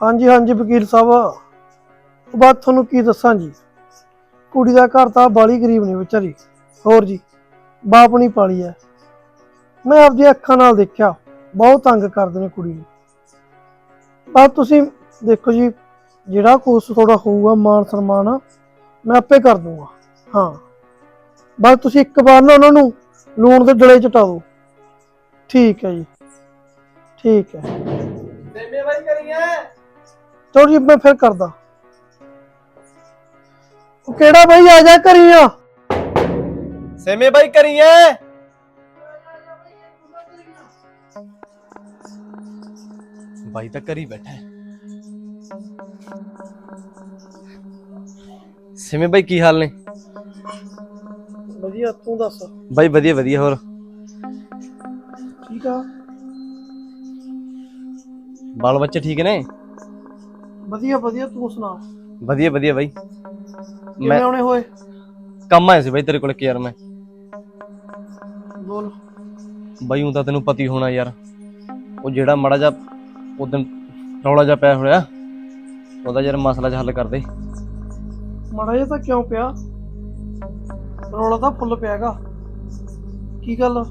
ਹਾਂਜੀ ਹਾਂਜੀ ਵਕੀਲ ਸਾਹਿਬ। ਉਹ ਬਾਤ ਤੁਹਾਨੂੰ ਕੀ ਦੱਸਾਂ ਜੀ? ਕੁੜੀ ਦਾ ਘਰ ਤਾਂ ਬਾਲੀ ਗਰੀਬ ਨਹੀਂ ਵਿਚਾਰੀ। ਹੋਰ ਜੀ, ਬਾਪ ਨਹੀਂ ਪਾਲੀ ਐ। ਮੈਂ ਆਪਦੀ ਅੱਖਾਂ ਨਾਲ ਦੇਖਿਆ, ਬਹੁਤ ਤੰਗ ਕਰਦੇ ਨੇ ਕੁੜੀ ਨੂੰ। ਪਰ ਤੁਸੀਂ ਦੇਖੋ ਜੀ, ਜਿਹੜਾ ਕੋਰਸ ਥੋੜਾ ਹੋਊਗਾ, ਮਾਨ ਸਨਮਾਨ, ਮੈਂ ਆਪੇ ਕਰ ਦੂੰਗਾ। ਹਾਂ। ਬਸ ਤੁਸੀਂ ਇੱਕ ਵਾਰ ਨਾ ਉਹਨਾਂ ਨੂੰ ਲੂਣ ਦੇ ਡਲੇ ਚਟਾ ਦਿਓ। ਠੀਕ ਹੈ ਜੀ। ਠੀਕ ਹੈ ਸੇਮੇ ਕਰੀਏ ਚਲੋ ਜੀ ਮੈਂ ਫਿਰ ਕਰਦਾ। ਉਹ ਕਿਹੜਾ ਬਈ ਆ ਜਾ ਕਰੀ ਆ। ਸੇਮੇ ਬਾਈ ਕਰੀਏ ਬਾਈ ਤਾਂ ਕਰੀ ਬੈਠਾ ਹੈ। ਸੇਮੇ ਬਾਈ ਕੀ ਹਾਲ ਨੇ? ਵਧੀਆ ਤੂੰ ਦੱਸ। ਬਾਈ ਵਧੀਆ ਵਧੀਆ ਹੋਰ? ਠੀਕ ਆ। ਬਾਲ ਬੱਚੇ ਠੀਕ ਨੇ? ਵਧੀਆ ਵਧੀਆ ਤੂੰ ਸੁਣਾ। ਵਧੀਆ ਵਧੀਆ ਬਾਈ। ਕਿਵੇਂ ਮੈਂ ਆਉਣੇ ਹੋਏ? ਕੰਮ ਆਇਆ ਸੀ ਬਾਈ ਤੇਰੇ ਕੋਲ ਕਿ ਯਾਰ ਮੈਂ। ਬੋਲ। ਬਾਈ ਹੁਣ ਤਾਂ ਤੈਨੂੰ ਪਤੀ ਹੋਣਾ ਯਾਰ। ਉਹ ਜਿਹੜਾ ਮੜਾ ਜਾ ਉਦੋਂ ਰੌਲਾ ਜਾ ਪਿਆ ਹੋਇਆ ਉਹਦਾ ਯਾਰ ਮਸਲਾ ਜਿਹਾ ਹੱਲ ਕਰ ਦੇ। ਮਾੜਾ ਜਿਹਾ ਤਾਂ ਕਿਉਂ ਪਿਆ? ਰੌਲਾ ਤਾਂ ਫੁੱਲ ਪਿਆਗਾ। ਕੀ ਗੱਲ?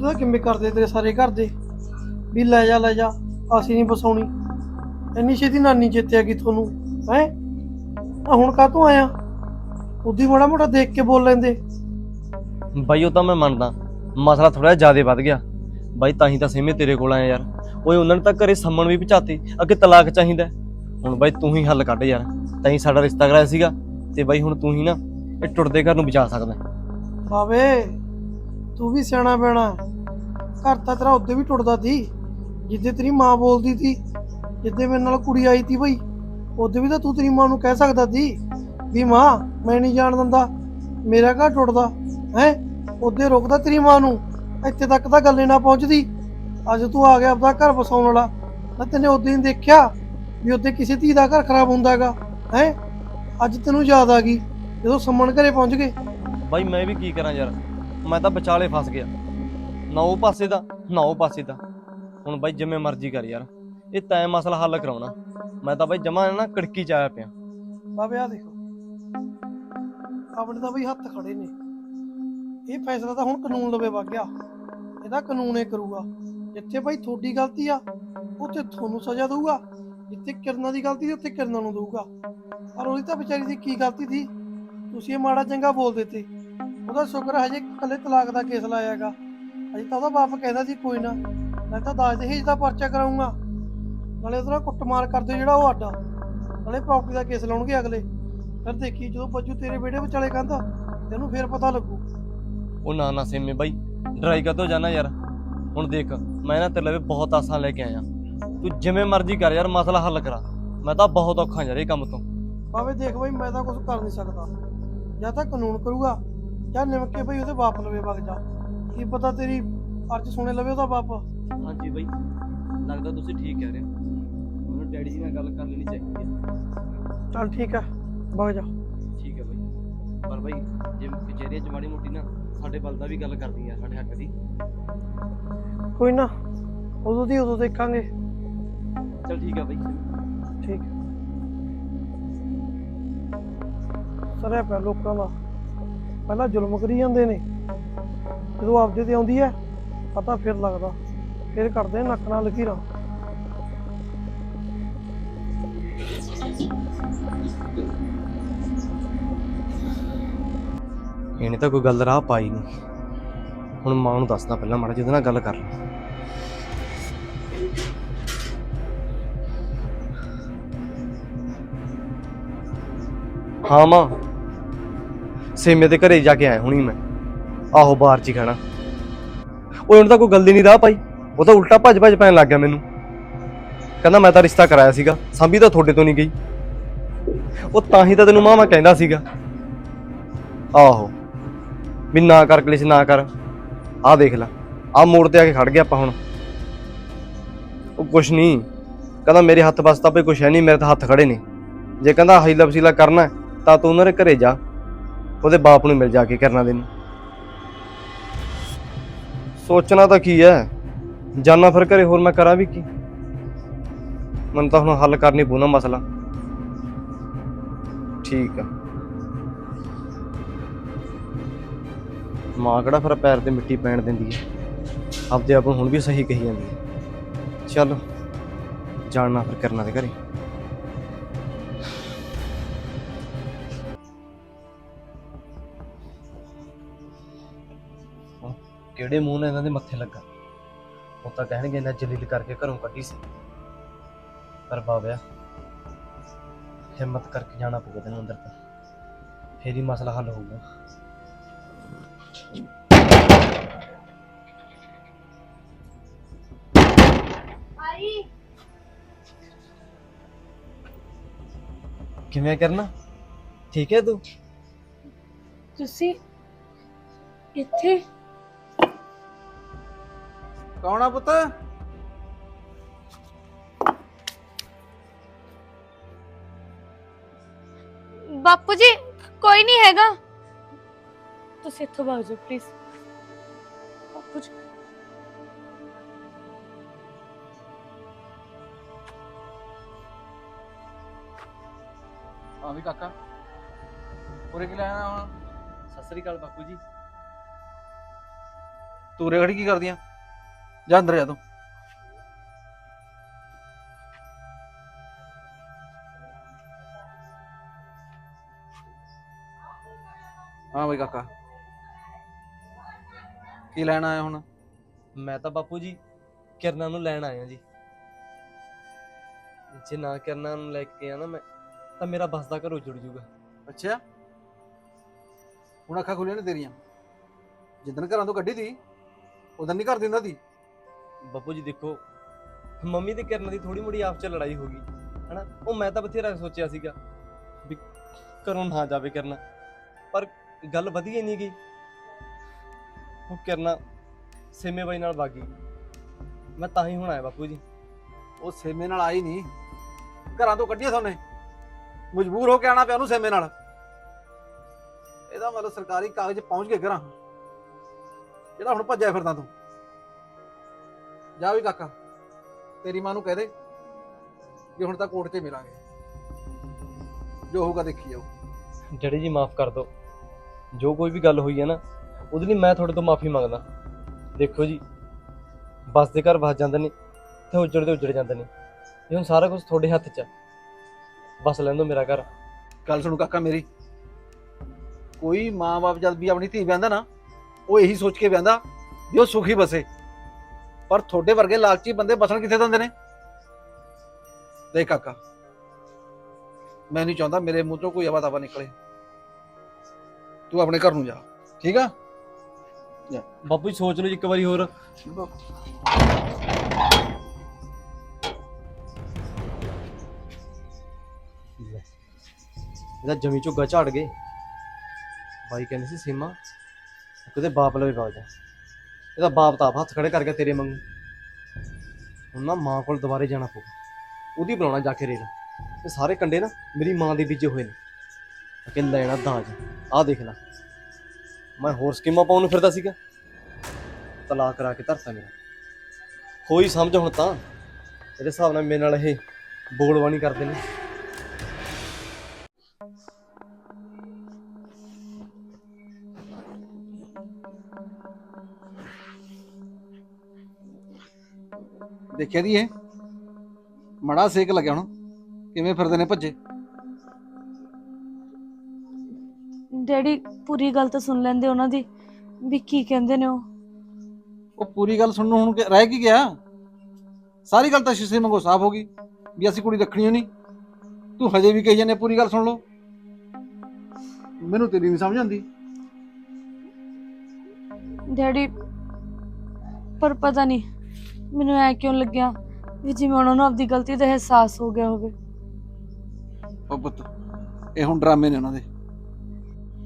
ਤਾਂ ਕਿਵੇਂ ਕਰਦੇ ਤੇਰੇ ਸਾਰੇ ਘਰ ਦੇ? ਵੀ ਲੈ ਜਾ ਲੈ ਜਾ ਅਸੀਂ ਨਹੀਂ ਬਸਾਉਣੀ ਇੰਨੀ ਛੇਤੀ ਨਾਨੀ ਚੇਤੇ ਆ ਗਈ ਤੁਹਾਨੂੰ? ਹੈ? ਆ ਹੁਣ ਕਾਹਤੋਂ ਆਇਆ? ਉਦੀ ਬੜਾ ਮੋਟਾ ਦੇਖ ਕੇ ਬੋਲ ਲੈਂਦੇ। ਬਾਈ ਉਹ ਤਾਂ ਮੈਂ ਮੰਨਦਾ। ਮਸਲਾ ਥੋੜਾ ਜ਼ਿਆਦਾ ਵੱਧ ਗਿਆ। ਬਾਈ ਤਾਂ ਹੀ ਤਾਂ ਸਿਮੇ ਤੇਰੇ ਕੋਲ ਆਇਆ ਯਾਰ। ਓਏ ਉਹਨਾਂ ਨੇ ਤਾਂ ਘਰੇ ਸੰਮਣ ਵੀ ਪਹੁੰਚਾਤੇ। ਅੱਗੇ ਤਲਾਕ ਚਾਹੀਦਾ। ਹੁਣ ਬਾਈ ਤੂੰ ਹੀ ਹੱਲ ਕੱਢ ਯਾਰ। ਤਾਂ ਹੀ ਸਾਡਾ ਰਿਸ਼ਤਾ ਕਰਾਇਆ ਸੀਗਾ। ਤੇ ਬਾਈ ਹੁਣ ਤੂੰ ਹੀ ਨਾ ਇਹ ਟੁੱਟਦੇ ਘਰ ਨੂੰ ਬਚਾ ਸਕਦਾ। ਬਾਵੇ ਤੂੰ ਵੀ ਸਿਆਣਾ ਬੈਣਾ। ਘਰ ਤਾਂ ਤੇਰਾ ਉੱਦੇ ਵੀ ਟੁੱਟਦਾ ਸੀ। ਜਿੱਦੇ ਤੇਰੀ ਮਾਂ ਬੋਲਦੀ ਸੀ ਜਿੱਦੇ ਮੇਰੇ ਨਾਲ ਕੁੜੀ ਆਈ ਤੀ ਬਈ, ਉਹਦੇ ਵੀ ਤਾਂ ਤੂੰ ਤੇਰੀ ਮਾਂ ਨੂੰ ਕਹਿ ਸਕਦਾ ਸੀ ਵੀ ਮਾਂ, ਮੈਂ ਨਹੀਂ ਜਾਣ ਦਿੰਦਾ, ਮੇਰਾ ਘਰ ਟੁੱਟਦਾ, ਹੈ? ਉਹਦੇ ਰੁਕਦਾ ਤੇਰੀ ਮਾਂ ਨੂੰ, ਇੱਥੇ ਤੱਕ ਤਾਂ ਗੱਲ ਹੀ ਨਾ ਪਹੁੰਚਦੀ। ਅੱਜ ਤੂੰ ਆ ਗਿਆ ਆਪਦਾ ਘਰ ਵਸਾਉਣ ਵਾਲਾ, ਮੈਂ ਤੈਨੇ ਉਦੋਂ ਹੀ ਦੇਖਿਆ ਵੀ ਉੱਥੇ ਕਿਸੇ ਧੀ ਦਾ ਘਰ ਖਰਾਬ ਹੁੰਦਾ ਹੈਗਾ, ਹੈ? ਅੱਜ ਤੈਨੂੰ ਯਾਦ ਆ ਗਈ, ਜਦੋਂ ਸੰਮਣ ਘਰੇ ਪਹੁੰਚ ਗਏ। ਬਾਈ, ਮੈਂ ਵੀ ਕੀ ਕਰਾਂ ਯਾਰ? ਮੈਂ ਤਾਂ ਵਿਚਾਲੇ ਫਸ ਗਿਆ। ਨਾ ਉਹ ਪਾਸੇ ਦਾ, ਨਾ ਉਹ ਪਾਸੇ ਦਾ। ਹੁਣ ਬਾਈ, ਜਿਵੇਂ ਮਰਜ਼ੀ ਕਰ ਯਾਰ। ਇਹ ਤੈਂ ਮਸਲਾ ਹੱਲ ਕਰਾਉਣਾ। ਮੈਂ ਤਾਂ ਬਾਈ ਜਮਾ ਨਾ ਕੜਕੀ ਚ ਆਇਆ ਪਿਆ। ਬਾਬੇ ਆ ਦੇਖੋ। ਆਪਣੇ ਤਾਂ ਬਈ ਹੱਥ ਖੜੇ ਨੇ। ਇਹ ਫੈਸਲਾ ਤਾਂ ਹੁਣ ਕਾਨੂੰਨ ਲਵੇ ਵਗ ਗਿਆ ਇਹਦਾ ਕਾਨੂੰਨ ਹੀ ਕਰੂਗਾ। ਜਿੱਥੇ ਬਈ ਤੁਹਾਡੀ ਗਲਤੀ ਆ, ਉੱਥੇ ਤੁਹਾਨੂੰ ਸਜ਼ਾ ਦਊਗਾ। ਜਿੱਥੇ ਕਿਰਨਾਂ ਦੀ ਗਲਤੀ ਸੀ, ਉੱਥੇ ਕਿਰਨਾਂ ਨੂੰ ਦਊਗਾ। ਪਰ ਉਹਦੀ ਤਾਂ ਵਿਚਾਰੀ ਦੀ ਕੀ ਗਲਤੀ ਸੀ? ਤੁਸੀਂ ਇਹ ਮਾੜਾ ਚੰਗਾ ਬੋਲ ਦਿੱਤੇ। ਉਹਦਾ ਸ਼ੁਕਰ ਹਜੇ ਕੱਲੇ ਤਲਾਕ ਦਾ ਕੇਸ ਲਾਇਆ ਹੈਗਾ। ਅਜੇ ਤਾਂ ਉਹਦਾ ਬਾਪ ਕਹਿੰਦਾ ਸੀ ਕੋਈ ਨਾ। ਮੈਂ ਤਾਂ ਦਾਜ ਦਹੇਜ ਦਾ ਪਰਚਾ ਕਰਾਉਂਗਾ ਨਾਲੇ ਉਹਦਾ ਕੁੱਟਮਾਰ ਕਰਦੇ ਜਿਹੜਾ ਉਹ ਅੱਡਾ ਨਾਲੇ ਪ੍ਰਾਪਰਟੀ ਦਾ ਕੇਸ ਲਾਉਣਗੇ ਅਗਲੇ। ਫਿਰ ਦੇਖੀ ਜਦੋਂ ਬੱਜੂ ਤੇਰੇ ਵਿਹੜੇ ਵਿਚਾਲੇ ਕੰਧ ਤੈਨੂੰ ਫੇਰ ਪਤਾ ਲੱਗੂ। ਉਹ ਨਾ ਨਾ ਸਿੰਮੇ ਬਾਈ ਡਰਾਈ ਕਦੋਂ ਜਾਣਾ ਯਾਰ। ਹੁਣ ਦੇਖ ਮੈਂ ਨਾ ਤੇਰੇ ਲਈ ਬਹੁਤ ਆਸਾਂ ਲੈ ਕੇ ਆਇਆ। ਤੂੰ ਜਿਵੇਂ ਮਰਜ਼ੀ ਕਰ ਯਾਰ ਮਸਲਾ ਹੱਲ ਕਰਾ। ਮੈਂ ਤਾਂ ਬਹੁਤ ਔਖਾ ਯਾਰ ਇਹ ਕੰਮ ਤੋਂ। ਭਾਵੇਂ ਦੇਖ ਬਈ ਮੈਂ ਤਾਂ ਕੁਝ ਕਰ ਨਹੀਂ ਸਕਦਾ। ਜਾਂ ਤਾਂ ਕਾਨੂੰਨ ਕਰੂਗਾ ਜਾਂ ਨਿਮਕ ਕੇ ਬਈ ਉਹਦੇ ਬਾਪ ਲਵੇ ਵਗ ਜਾ। ਕੀ ਪਤਾ ਤੇਰੀ ਅਰਜ਼ ਸੁਣੇ ਲਵੇ ਉਹਦਾ ਬਾਪ। ਹਾਂਜੀ ਬਾਈ ਲੱਗਦਾ ਤੁਸੀਂ ਠੀਕ ਕਹਿ ਰਹੇ ਹੋ। ਡੈਡੀ ਜੀ ਨਾਲ ਗੱਲ ਕਰ ਲੈਣੀ ਚਾਹੀਦੀ ਹੈ। ਚੱਲ ਠੀਕ ਆ ਵਗ ਜਾ। ਠੀਕ ਹੈ ਬਾਈ। ਪਰ ਬਾਈ ਜੇ ਕਚਹਿਰੀਆਂ ਚ ਮਾੜੀ ਮੋਟੀ ਨਾ ਸਾਡੇ ਬਲ ਦਾ ਵੀ ਗੱਲ ਕਰਦੀ ਆ ਸਾਡੇ ਹੱਕ ਦੀ। ਕੋਈ ਨਾ ਉਦੋਂ ਦੀ ਉਦੋਂ ਦੇਖਾਂਗੇ। ਚਲ ਠੀਕ ਹੈ ਬਾਈ। ਠੀਕ। ਸਰਿਆ ਪਿਆ ਲੋਕਾਂ ਦਾ। ਪਹਿਲਾਂ ਜ਼ੁਲਮ ਕਰੀ ਜਾਂਦੇ ਨੇ। ਜਦੋਂ ਆਪਦੇ ਤੇ ਆਉਂਦੀ ਹੈ ਪਤਾ ਫਿਰ ਲੱਗਦਾ। ਫਿਰ ਕੱਢਦੇ ਨੇ ਨੱਕ ਨਾਲ ਲਕੀਰਾਂ। ਇਹਨੇ ਤਾਂ ਕੋਈ ਗੱਲ ਰਾਹ ਪਾਈ ਨਹੀਂ। ਹੁਣ ਮਾਂ ਨੂੰ ਦੱਸਦਾ ਪਹਿਲਾਂ ਮਾੜਾ ਜਿਹਦੇ ਨਾਲ ਗੱਲ ਕਰ ਲਾਂ। ਹਾਂ ਮਾਂ। ਸੇਮੇ ਦੇ ਘਰੇ ਜਾ ਕੇ ਆਇਆ ਹੁਣੀ ਮੈਂ। ਆਹੋ ਬਾਹਰ ਚ ਹੀ ਖਾਣਾ ਉਹ ਹੁਣ ਤਾਂ ਕੋਈ ਗੱਲ ਹੀ ਨਹੀਂ ਰਾਹ ਪਾਈ। ਉਹ ਤਾਂ ਉਲਟਾ ਭੱਜ ਭੱਜ ਪੈਣ ਲੱਗ ਗਿਆ ਮੈਨੂੰ। ਕਹਿੰਦਾ ਮੈਂ ਤਾਂ ਰਿਸ਼ਤਾ ਕਰਾਇਆ ਸੀਗਾ। ਸਾਂਭੀ ਤਾਂ ਤੁਹਾਡੇ ਤੋਂ ਨਹੀਂ ਗਈ। ਉਹ ਤਾਂ ਹੀ ਤਾਂ ਤੈਨੂੰ ਮਾਂ ਮੈਂ ਕਹਿੰਦਾ ਸੀਗਾ। ਆਹੋ। ਵੀ ਨਾ ਕਰ ਕਲਿਸ਼, ਨਾ ਕਰ। ਆਹ ਦੇਖ ਲੈ, ਆਹ ਮੋੜ ਤੇ ਆ ਕੇ ਖੜ ਗਿਆ ਆਪਾਂ ਹੁਣ। ਉਹ ਕੁਛ ਨਹੀਂ, ਕਹਿੰਦਾ ਮੇਰੇ ਹੱਥ ਬਸ ਤਾਂ ਭਈ ਕੁਛ ਹੈ ਨਹੀਂ, ਮੇਰੇ ਤਾਂ ਹੱਥ ਖੜੇ ਨੇ। ਜੇ ਕਹਿੰਦਾ ਹਾਈ ਵਸੀਲਾ ਕਰਨਾ ਤਾਂ ਤੂੰ ਉਹਨਾਂ ਦੇ ਘਰੇ ਜਾ। ਉਹਦੇ ਬਾਪ ਨੂੰ ਮਿਲ ਜਾ ਕੇ ਕਰਨਾ ਦੇ ਸੋਚਣਾ ਤਾਂ ਕੀ ਹੈ? ਜਾਨਾ ਫਿਰ ਘਰੇ, ਹੋਰ ਮੈਂ ਕਰਾਂ ਵੀ ਕੀ? ਮੈਨੂੰ ਤਾਂ ਹੁਣ ਹੱਲ ਕਰਨੀ ਪਊ ਮਸਲਾ। ਠੀਕ ਆ। ਮਾਂ ਕਿਹੜਾ ਫਿਰ ਪੈਰ ਤੇ ਮਿੱਟੀ ਪੈਣ ਦਿੰਦੀ ਹੈ ਆਪਦੇ ਆਪ ਨੂੰ ਹੁਣ ਵੀ ਸਹੀ ਕਹੀ ਜਾਂਦੀ ਹੈ ਚਲ ਜਾਣਾ ਫਿਰ ਕਰਨਾ ਦੇ ਘਰੇ ਹੁਣ ਕਿਹੜੇ ਮੂੰਹ ਨਾਲ ਇਹਨਾਂ ਦੇ ਮੱਥੇ ਲੱਗਾ ਉਹ ਤਾਂ ਕਹਿਣਗੇ ਇਹਨਾਂ ਜਲੀਲ ਕਰਕੇ ਘਰੋਂ ਕੱਢੀ ਸੀ ਪਰ ਬਾਬਿਆ ਹਿੰਮਤ ਕਰਕੇ ਜਾਣਾ ਪਊਗਾ ਤੈਨੂੰ ਅੰਦਰ ਤਾਂ ਫੇਰ ਹੀ ਮਸਲਾ ਹੱਲ ਹੋਊਗਾ ਆਈ ਕਿਵੇਂ ਕਰਨਾ ਠੀਕ ਹੈ ਤੂੰ ਤੁਸੀਂ ਇੱਥੇ ਕੌਣ ਆ ਪੁੱਤ ਬਾਪੂ ਜੀ ਕੋਈ ਨਹੀਂ ਹੈਗਾ ਤੁਸੀਂ ਇੱਥੋਂ ਭਾਗ ਜਾਓ ਪਲੀਜ਼ ਬਾਪੂ ਜੀ ਆ ਵੀ ਕਾਕਾ ਉਰੇ ਕੀ ਲੈਣਾ ਹੁਣ ਸਤਿ ਸ੍ਰੀ ਅਕਾਲ ਬਾਪੂ ਜੀ ਤੂੰ ਉਰੇ ਖੜੀ ਕੀ ਕਰਦੀਆਂ ਜਾ ਅੰਦਰ ਜਾ ਤੂੰ ਹਾਂ ਬਈ ਕਾਕਾ ਕੀ ਲੈਣ ਆਇਆ ਹੁਣ? ਮੈਂ ਤਾਂ ਬਾਪੂ ਜੀ ਕਿਰਨਾਂ ਨੂੰ ਲੈਣ ਆਇਆ ਜੀ। ਜੇ ਨਾ ਕਿਰਨਾਂ ਨੂੰ ਲੈ ਕੇ ਆਣਾ ਮੈਂ ਤਾਂ ਮੇਰਾ ਬਸ ਦਾ ਘਰ ਉਜੜ ਜੂਗਾ। ਅੱਛਾ। ਹੁਣ ਅੱਖਾਂ ਖੁੱਲੀਆਂ ਨੇ ਤੇਰੀਆਂ। ਜਿੱਦਣ ਘਰਾਂ ਤੋਂ ਕੱਢੀ ਤੀ ਉਦੋਂ ਨਹੀਂ ਘਰ ਦਿੰਦਾ ਤੀ। ਬਾਪੂ ਜੀ ਦੇਖੋ ਮੰਮੀ ਤੇ ਕਿਰਨ ਦੀ ਥੋੜੀ ਮੋੜੀ ਆਪਸ ਚ ਲੜਾਈ ਹੋ ਗਈ ਹਨਾ? ਉਹ ਮੈਂ ਤਾਂ ਬਥੇਰਾ ਸੋਚਿਆ ਸੀਗਾ ਵੀ ਘਰੋਂ ਨਾ ਜਾਵੇ ਕਰਨਾ। ਪਰ ਗੱਲ ਵਧੀਆ ਨਹੀਂ ਗਈ ਉਹ ਕਰਨਾ ਸੇਮੇ ਬਾਈ ਨਾਲ ਵਾਗੀ ਮੈਂ ਤਾਂ ਹੀ ਹੁਣ ਆਇਆ ਬਾਪੂ ਜੀ। ਉਹ ਸੇਮੇ ਨਾਲ ਆਈ ਨਹੀਂ। ਘਰਾਂ ਤੋਂ ਕੱਢਿਆ ਤੁਹਾਨੂੰ ਮਜਬੂਰ ਹੋ ਕੇ ਆਣਾ ਪਿਆ ਉਹਨੂੰ ਸੇਮੇ ਨਾਲ। ਇਹਦਾ ਮਤਲਬ ਸਰਕਾਰੀ ਕਾਗਜ਼ ਪਹੁੰਚ ਗਏ ਘਰਾਂ। ਜਿਹੜਾ ਹੁਣ ਭੱਜਿਆ ਫਿਰਦਾ ਤੂੰ। ਜਾ ਵੀ ਕਾਕਾ ਤੇਰੀ ਮਾਂ ਨੂੰ ਕਹਿ ਦੇ ਕਿ ਹੁਣ ਤਾਂ ਕੋਰਟ 'ਚ ਮਿਲਾਂਗੇ। ਜੋ ਹੋਊਗਾ ਦੇਖੀ ਜਾਓ ਡੈਡੀ ਜੀ ਮਾਫ ਕਰ ਦਿਓ ਜੋ ਕੋਈ ਵੀ ਗੱਲ ਹੋਈ ਹੈ ਨਾ ਉਹਦੇ ਲਈ ਮੈਂ ਤੁਹਾਡੇ ਤੋਂ ਮਾਫੀ ਮੰਗਦਾ। ਦੇਖੋ ਜੀ, ਬਸ ਘਰ ਵਸ ਜਾਂਦੇ ਨੇ ਤੇ ਉਜੜਦੇ ਉਜੜ ਜਾਂਦੇ ਨੇ। ਇਹ ਹੁਣ ਸਾਰਾ ਕੁਝ ਤੁਹਾਡੇ ਹੱਥ 'ਚ ਆ। ਬਸ ਲੈਣ ਦਿਓ ਮੇਰਾ ਘਰ। ਗੱਲ ਸੁਣੋ ਕਾਕਾ ਮੇਰੀ। ਕੋਈ ਮਾਂ-ਬਾਪ ਜਦ ਵੀ ਆਪਣੀ ਧੀ ਵਿਆਹੁੰਦਾ ਨਾ, ਉਹ ਇਹੀ ਸੋਚ ਕੇ ਵਿਆਹੁੰਦਾ ਵੀ ਉਹ ਸੁਖੀ ਬਸੇ। ਪਰ ਤੁਹਾਡੇ ਵਰਗੇ ਲਾਲਚੀ ਬੰਦੇ ਬਸਣ ਕਿੱਥੇ ਦਿੰਦੇ ਨੇ? ਦੇਖ ਕਾਕਾ, ਮੈਂ ਨਹੀਂ ਚਾਹੁੰਦਾ ਮੇਰੇ ਮੂੰਹ ਤੋਂ ਕੋਈ ਆਵਾ ਤਵਾ ਨਿਕਲੇ। ਤੂੰ ਆਪਣੇ ਘਰ ਨੂੰ ਜਾ, ਠੀਕ ਆ? ਬਾਪੂ ਜੀ, ਸੋਚ ਲਓ ਜੀ ਇੱਕ ਵਾਰੀ ਹੋਰ। ਇਹਦਾ ਜਮੀ ਝੁੱਗਾ ਝਾੜ ਗਏ। ਬਾਈ ਕਹਿੰਦੇ ਸੀ, ਸੀਮਾ ਕਿਤੇ ਬਾਪ ਲਵੇ ਬਾਜ ਜਾ। ਇਹਦਾ ਬਾਪ ਤਾਂ ਆਪ ਹੱਥ ਖੜੇ ਕਰਕੇ ਤੇਰੇ ਵਾਂਗੂ। ਹੁਣ ਨਾ ਮਾਂ ਕੋਲ ਦੁਬਾਰੇ ਜਾਣਾ ਪਊ ਉਹਦੀ ਬੁਲਾਉਣਾ ਜਾ ਕੇ ਰੇਲ। ਇਹ ਸਾਰੇ ਕੰਡੇ ਨਾ ਮੇਰੀ ਮਾਂ ਦੇ ਬੀਜੇ ਹੋਏ ਨੇ। ਕਿ ਲੈਣਾ ਦਾਜ। ਆਹ ਦੇਖ ਲੈ। ਮੈਂ ਹੋਰ ਸਕੀਮਾਂ ਪਾਉਣ ਨੂੰ ਫਿਰਦਾ ਸੀਗਾ। ਤਲਾਕ ਕਰਾ ਕੇ ਧਰਤਾ ਮੇਰਾ। ਹੋਈ ਸਮਝ ਹੁਣ ਤਾਂ, ਇਹਦੇ ਹਿਸਾਬ ਨਾਲ ਮੇਰੇ ਨਾਲ ਇਹ ਬੋਲਵਾਣੀ ਕਰਦੇ ਨੇ। ਦੇਖਿਆ ਦੀ ਇਹ? ਮੜਾ ਸੇਕ ਲੱਗਿਆ ਹੁਣ। ਕਿਵੇਂ ਫਿਰਦੇ ਨੇ ਭੱਜੇ? ਡੈਡੀ ਪੂਰੀ ਗੱਲ ਤਾਂ ਸੁਣ ਲੈਂਦੇ ਉਹਨਾਂ ਦੀ ਵੀ ਕੀ ਕਹਿੰਦੇ ਨੇ ਉਹ। ਉਹ ਪੂਰੀ ਗੱਲ ਸੁਣਨ ਨੂੰ ਹੁਣ ਕਿ- ਰਹਿ ਕੀ ਗਿਆ? ਸਾਰੀ ਗੱਲ ਤਾਂ ਸ਼ੀਸ਼ੇ ਵਾਂਗੂ ਸਾਫ਼ ਹੋ ਗਈ ਵੀ ਅਸੀਂ ਕੁੜੀ ਰੱਖਣੀ ਓ ਨਹੀਂ। ਤੂੰ ਹਜੇ ਵੀ ਕਹੀ ਜਾਂਦੇ ਪੂਰੀ ਗੱਲ ਸੁਣ ਲਓ। ਮੈਨੂੰ ਤੇਰੀ ਨਹੀਂ ਸਮਝ ਆਉਂਦੀ। ਡੈਡੀ ਪਰ ਪਤਾ ਨਹੀਂ ਮੈਨੂੰ ਐ ਕਿਉਂ ਲੱਗਿਆ ਵੀ ਜਿਵੇਂ ਉਹਨਾਂ ਨੂੰ ਆਪਦੀ ਗਲਤੀ ਦਾ ਅਹਿਸਾਸ ਹੋ ਗਿਆ ਹੋਵੇ। ਉਹ ਪੁੱਤ ਇਹ ਹੁਣ ਡਰਾਮੇ ਨੇ ਉਹਨਾਂ ਦੇ।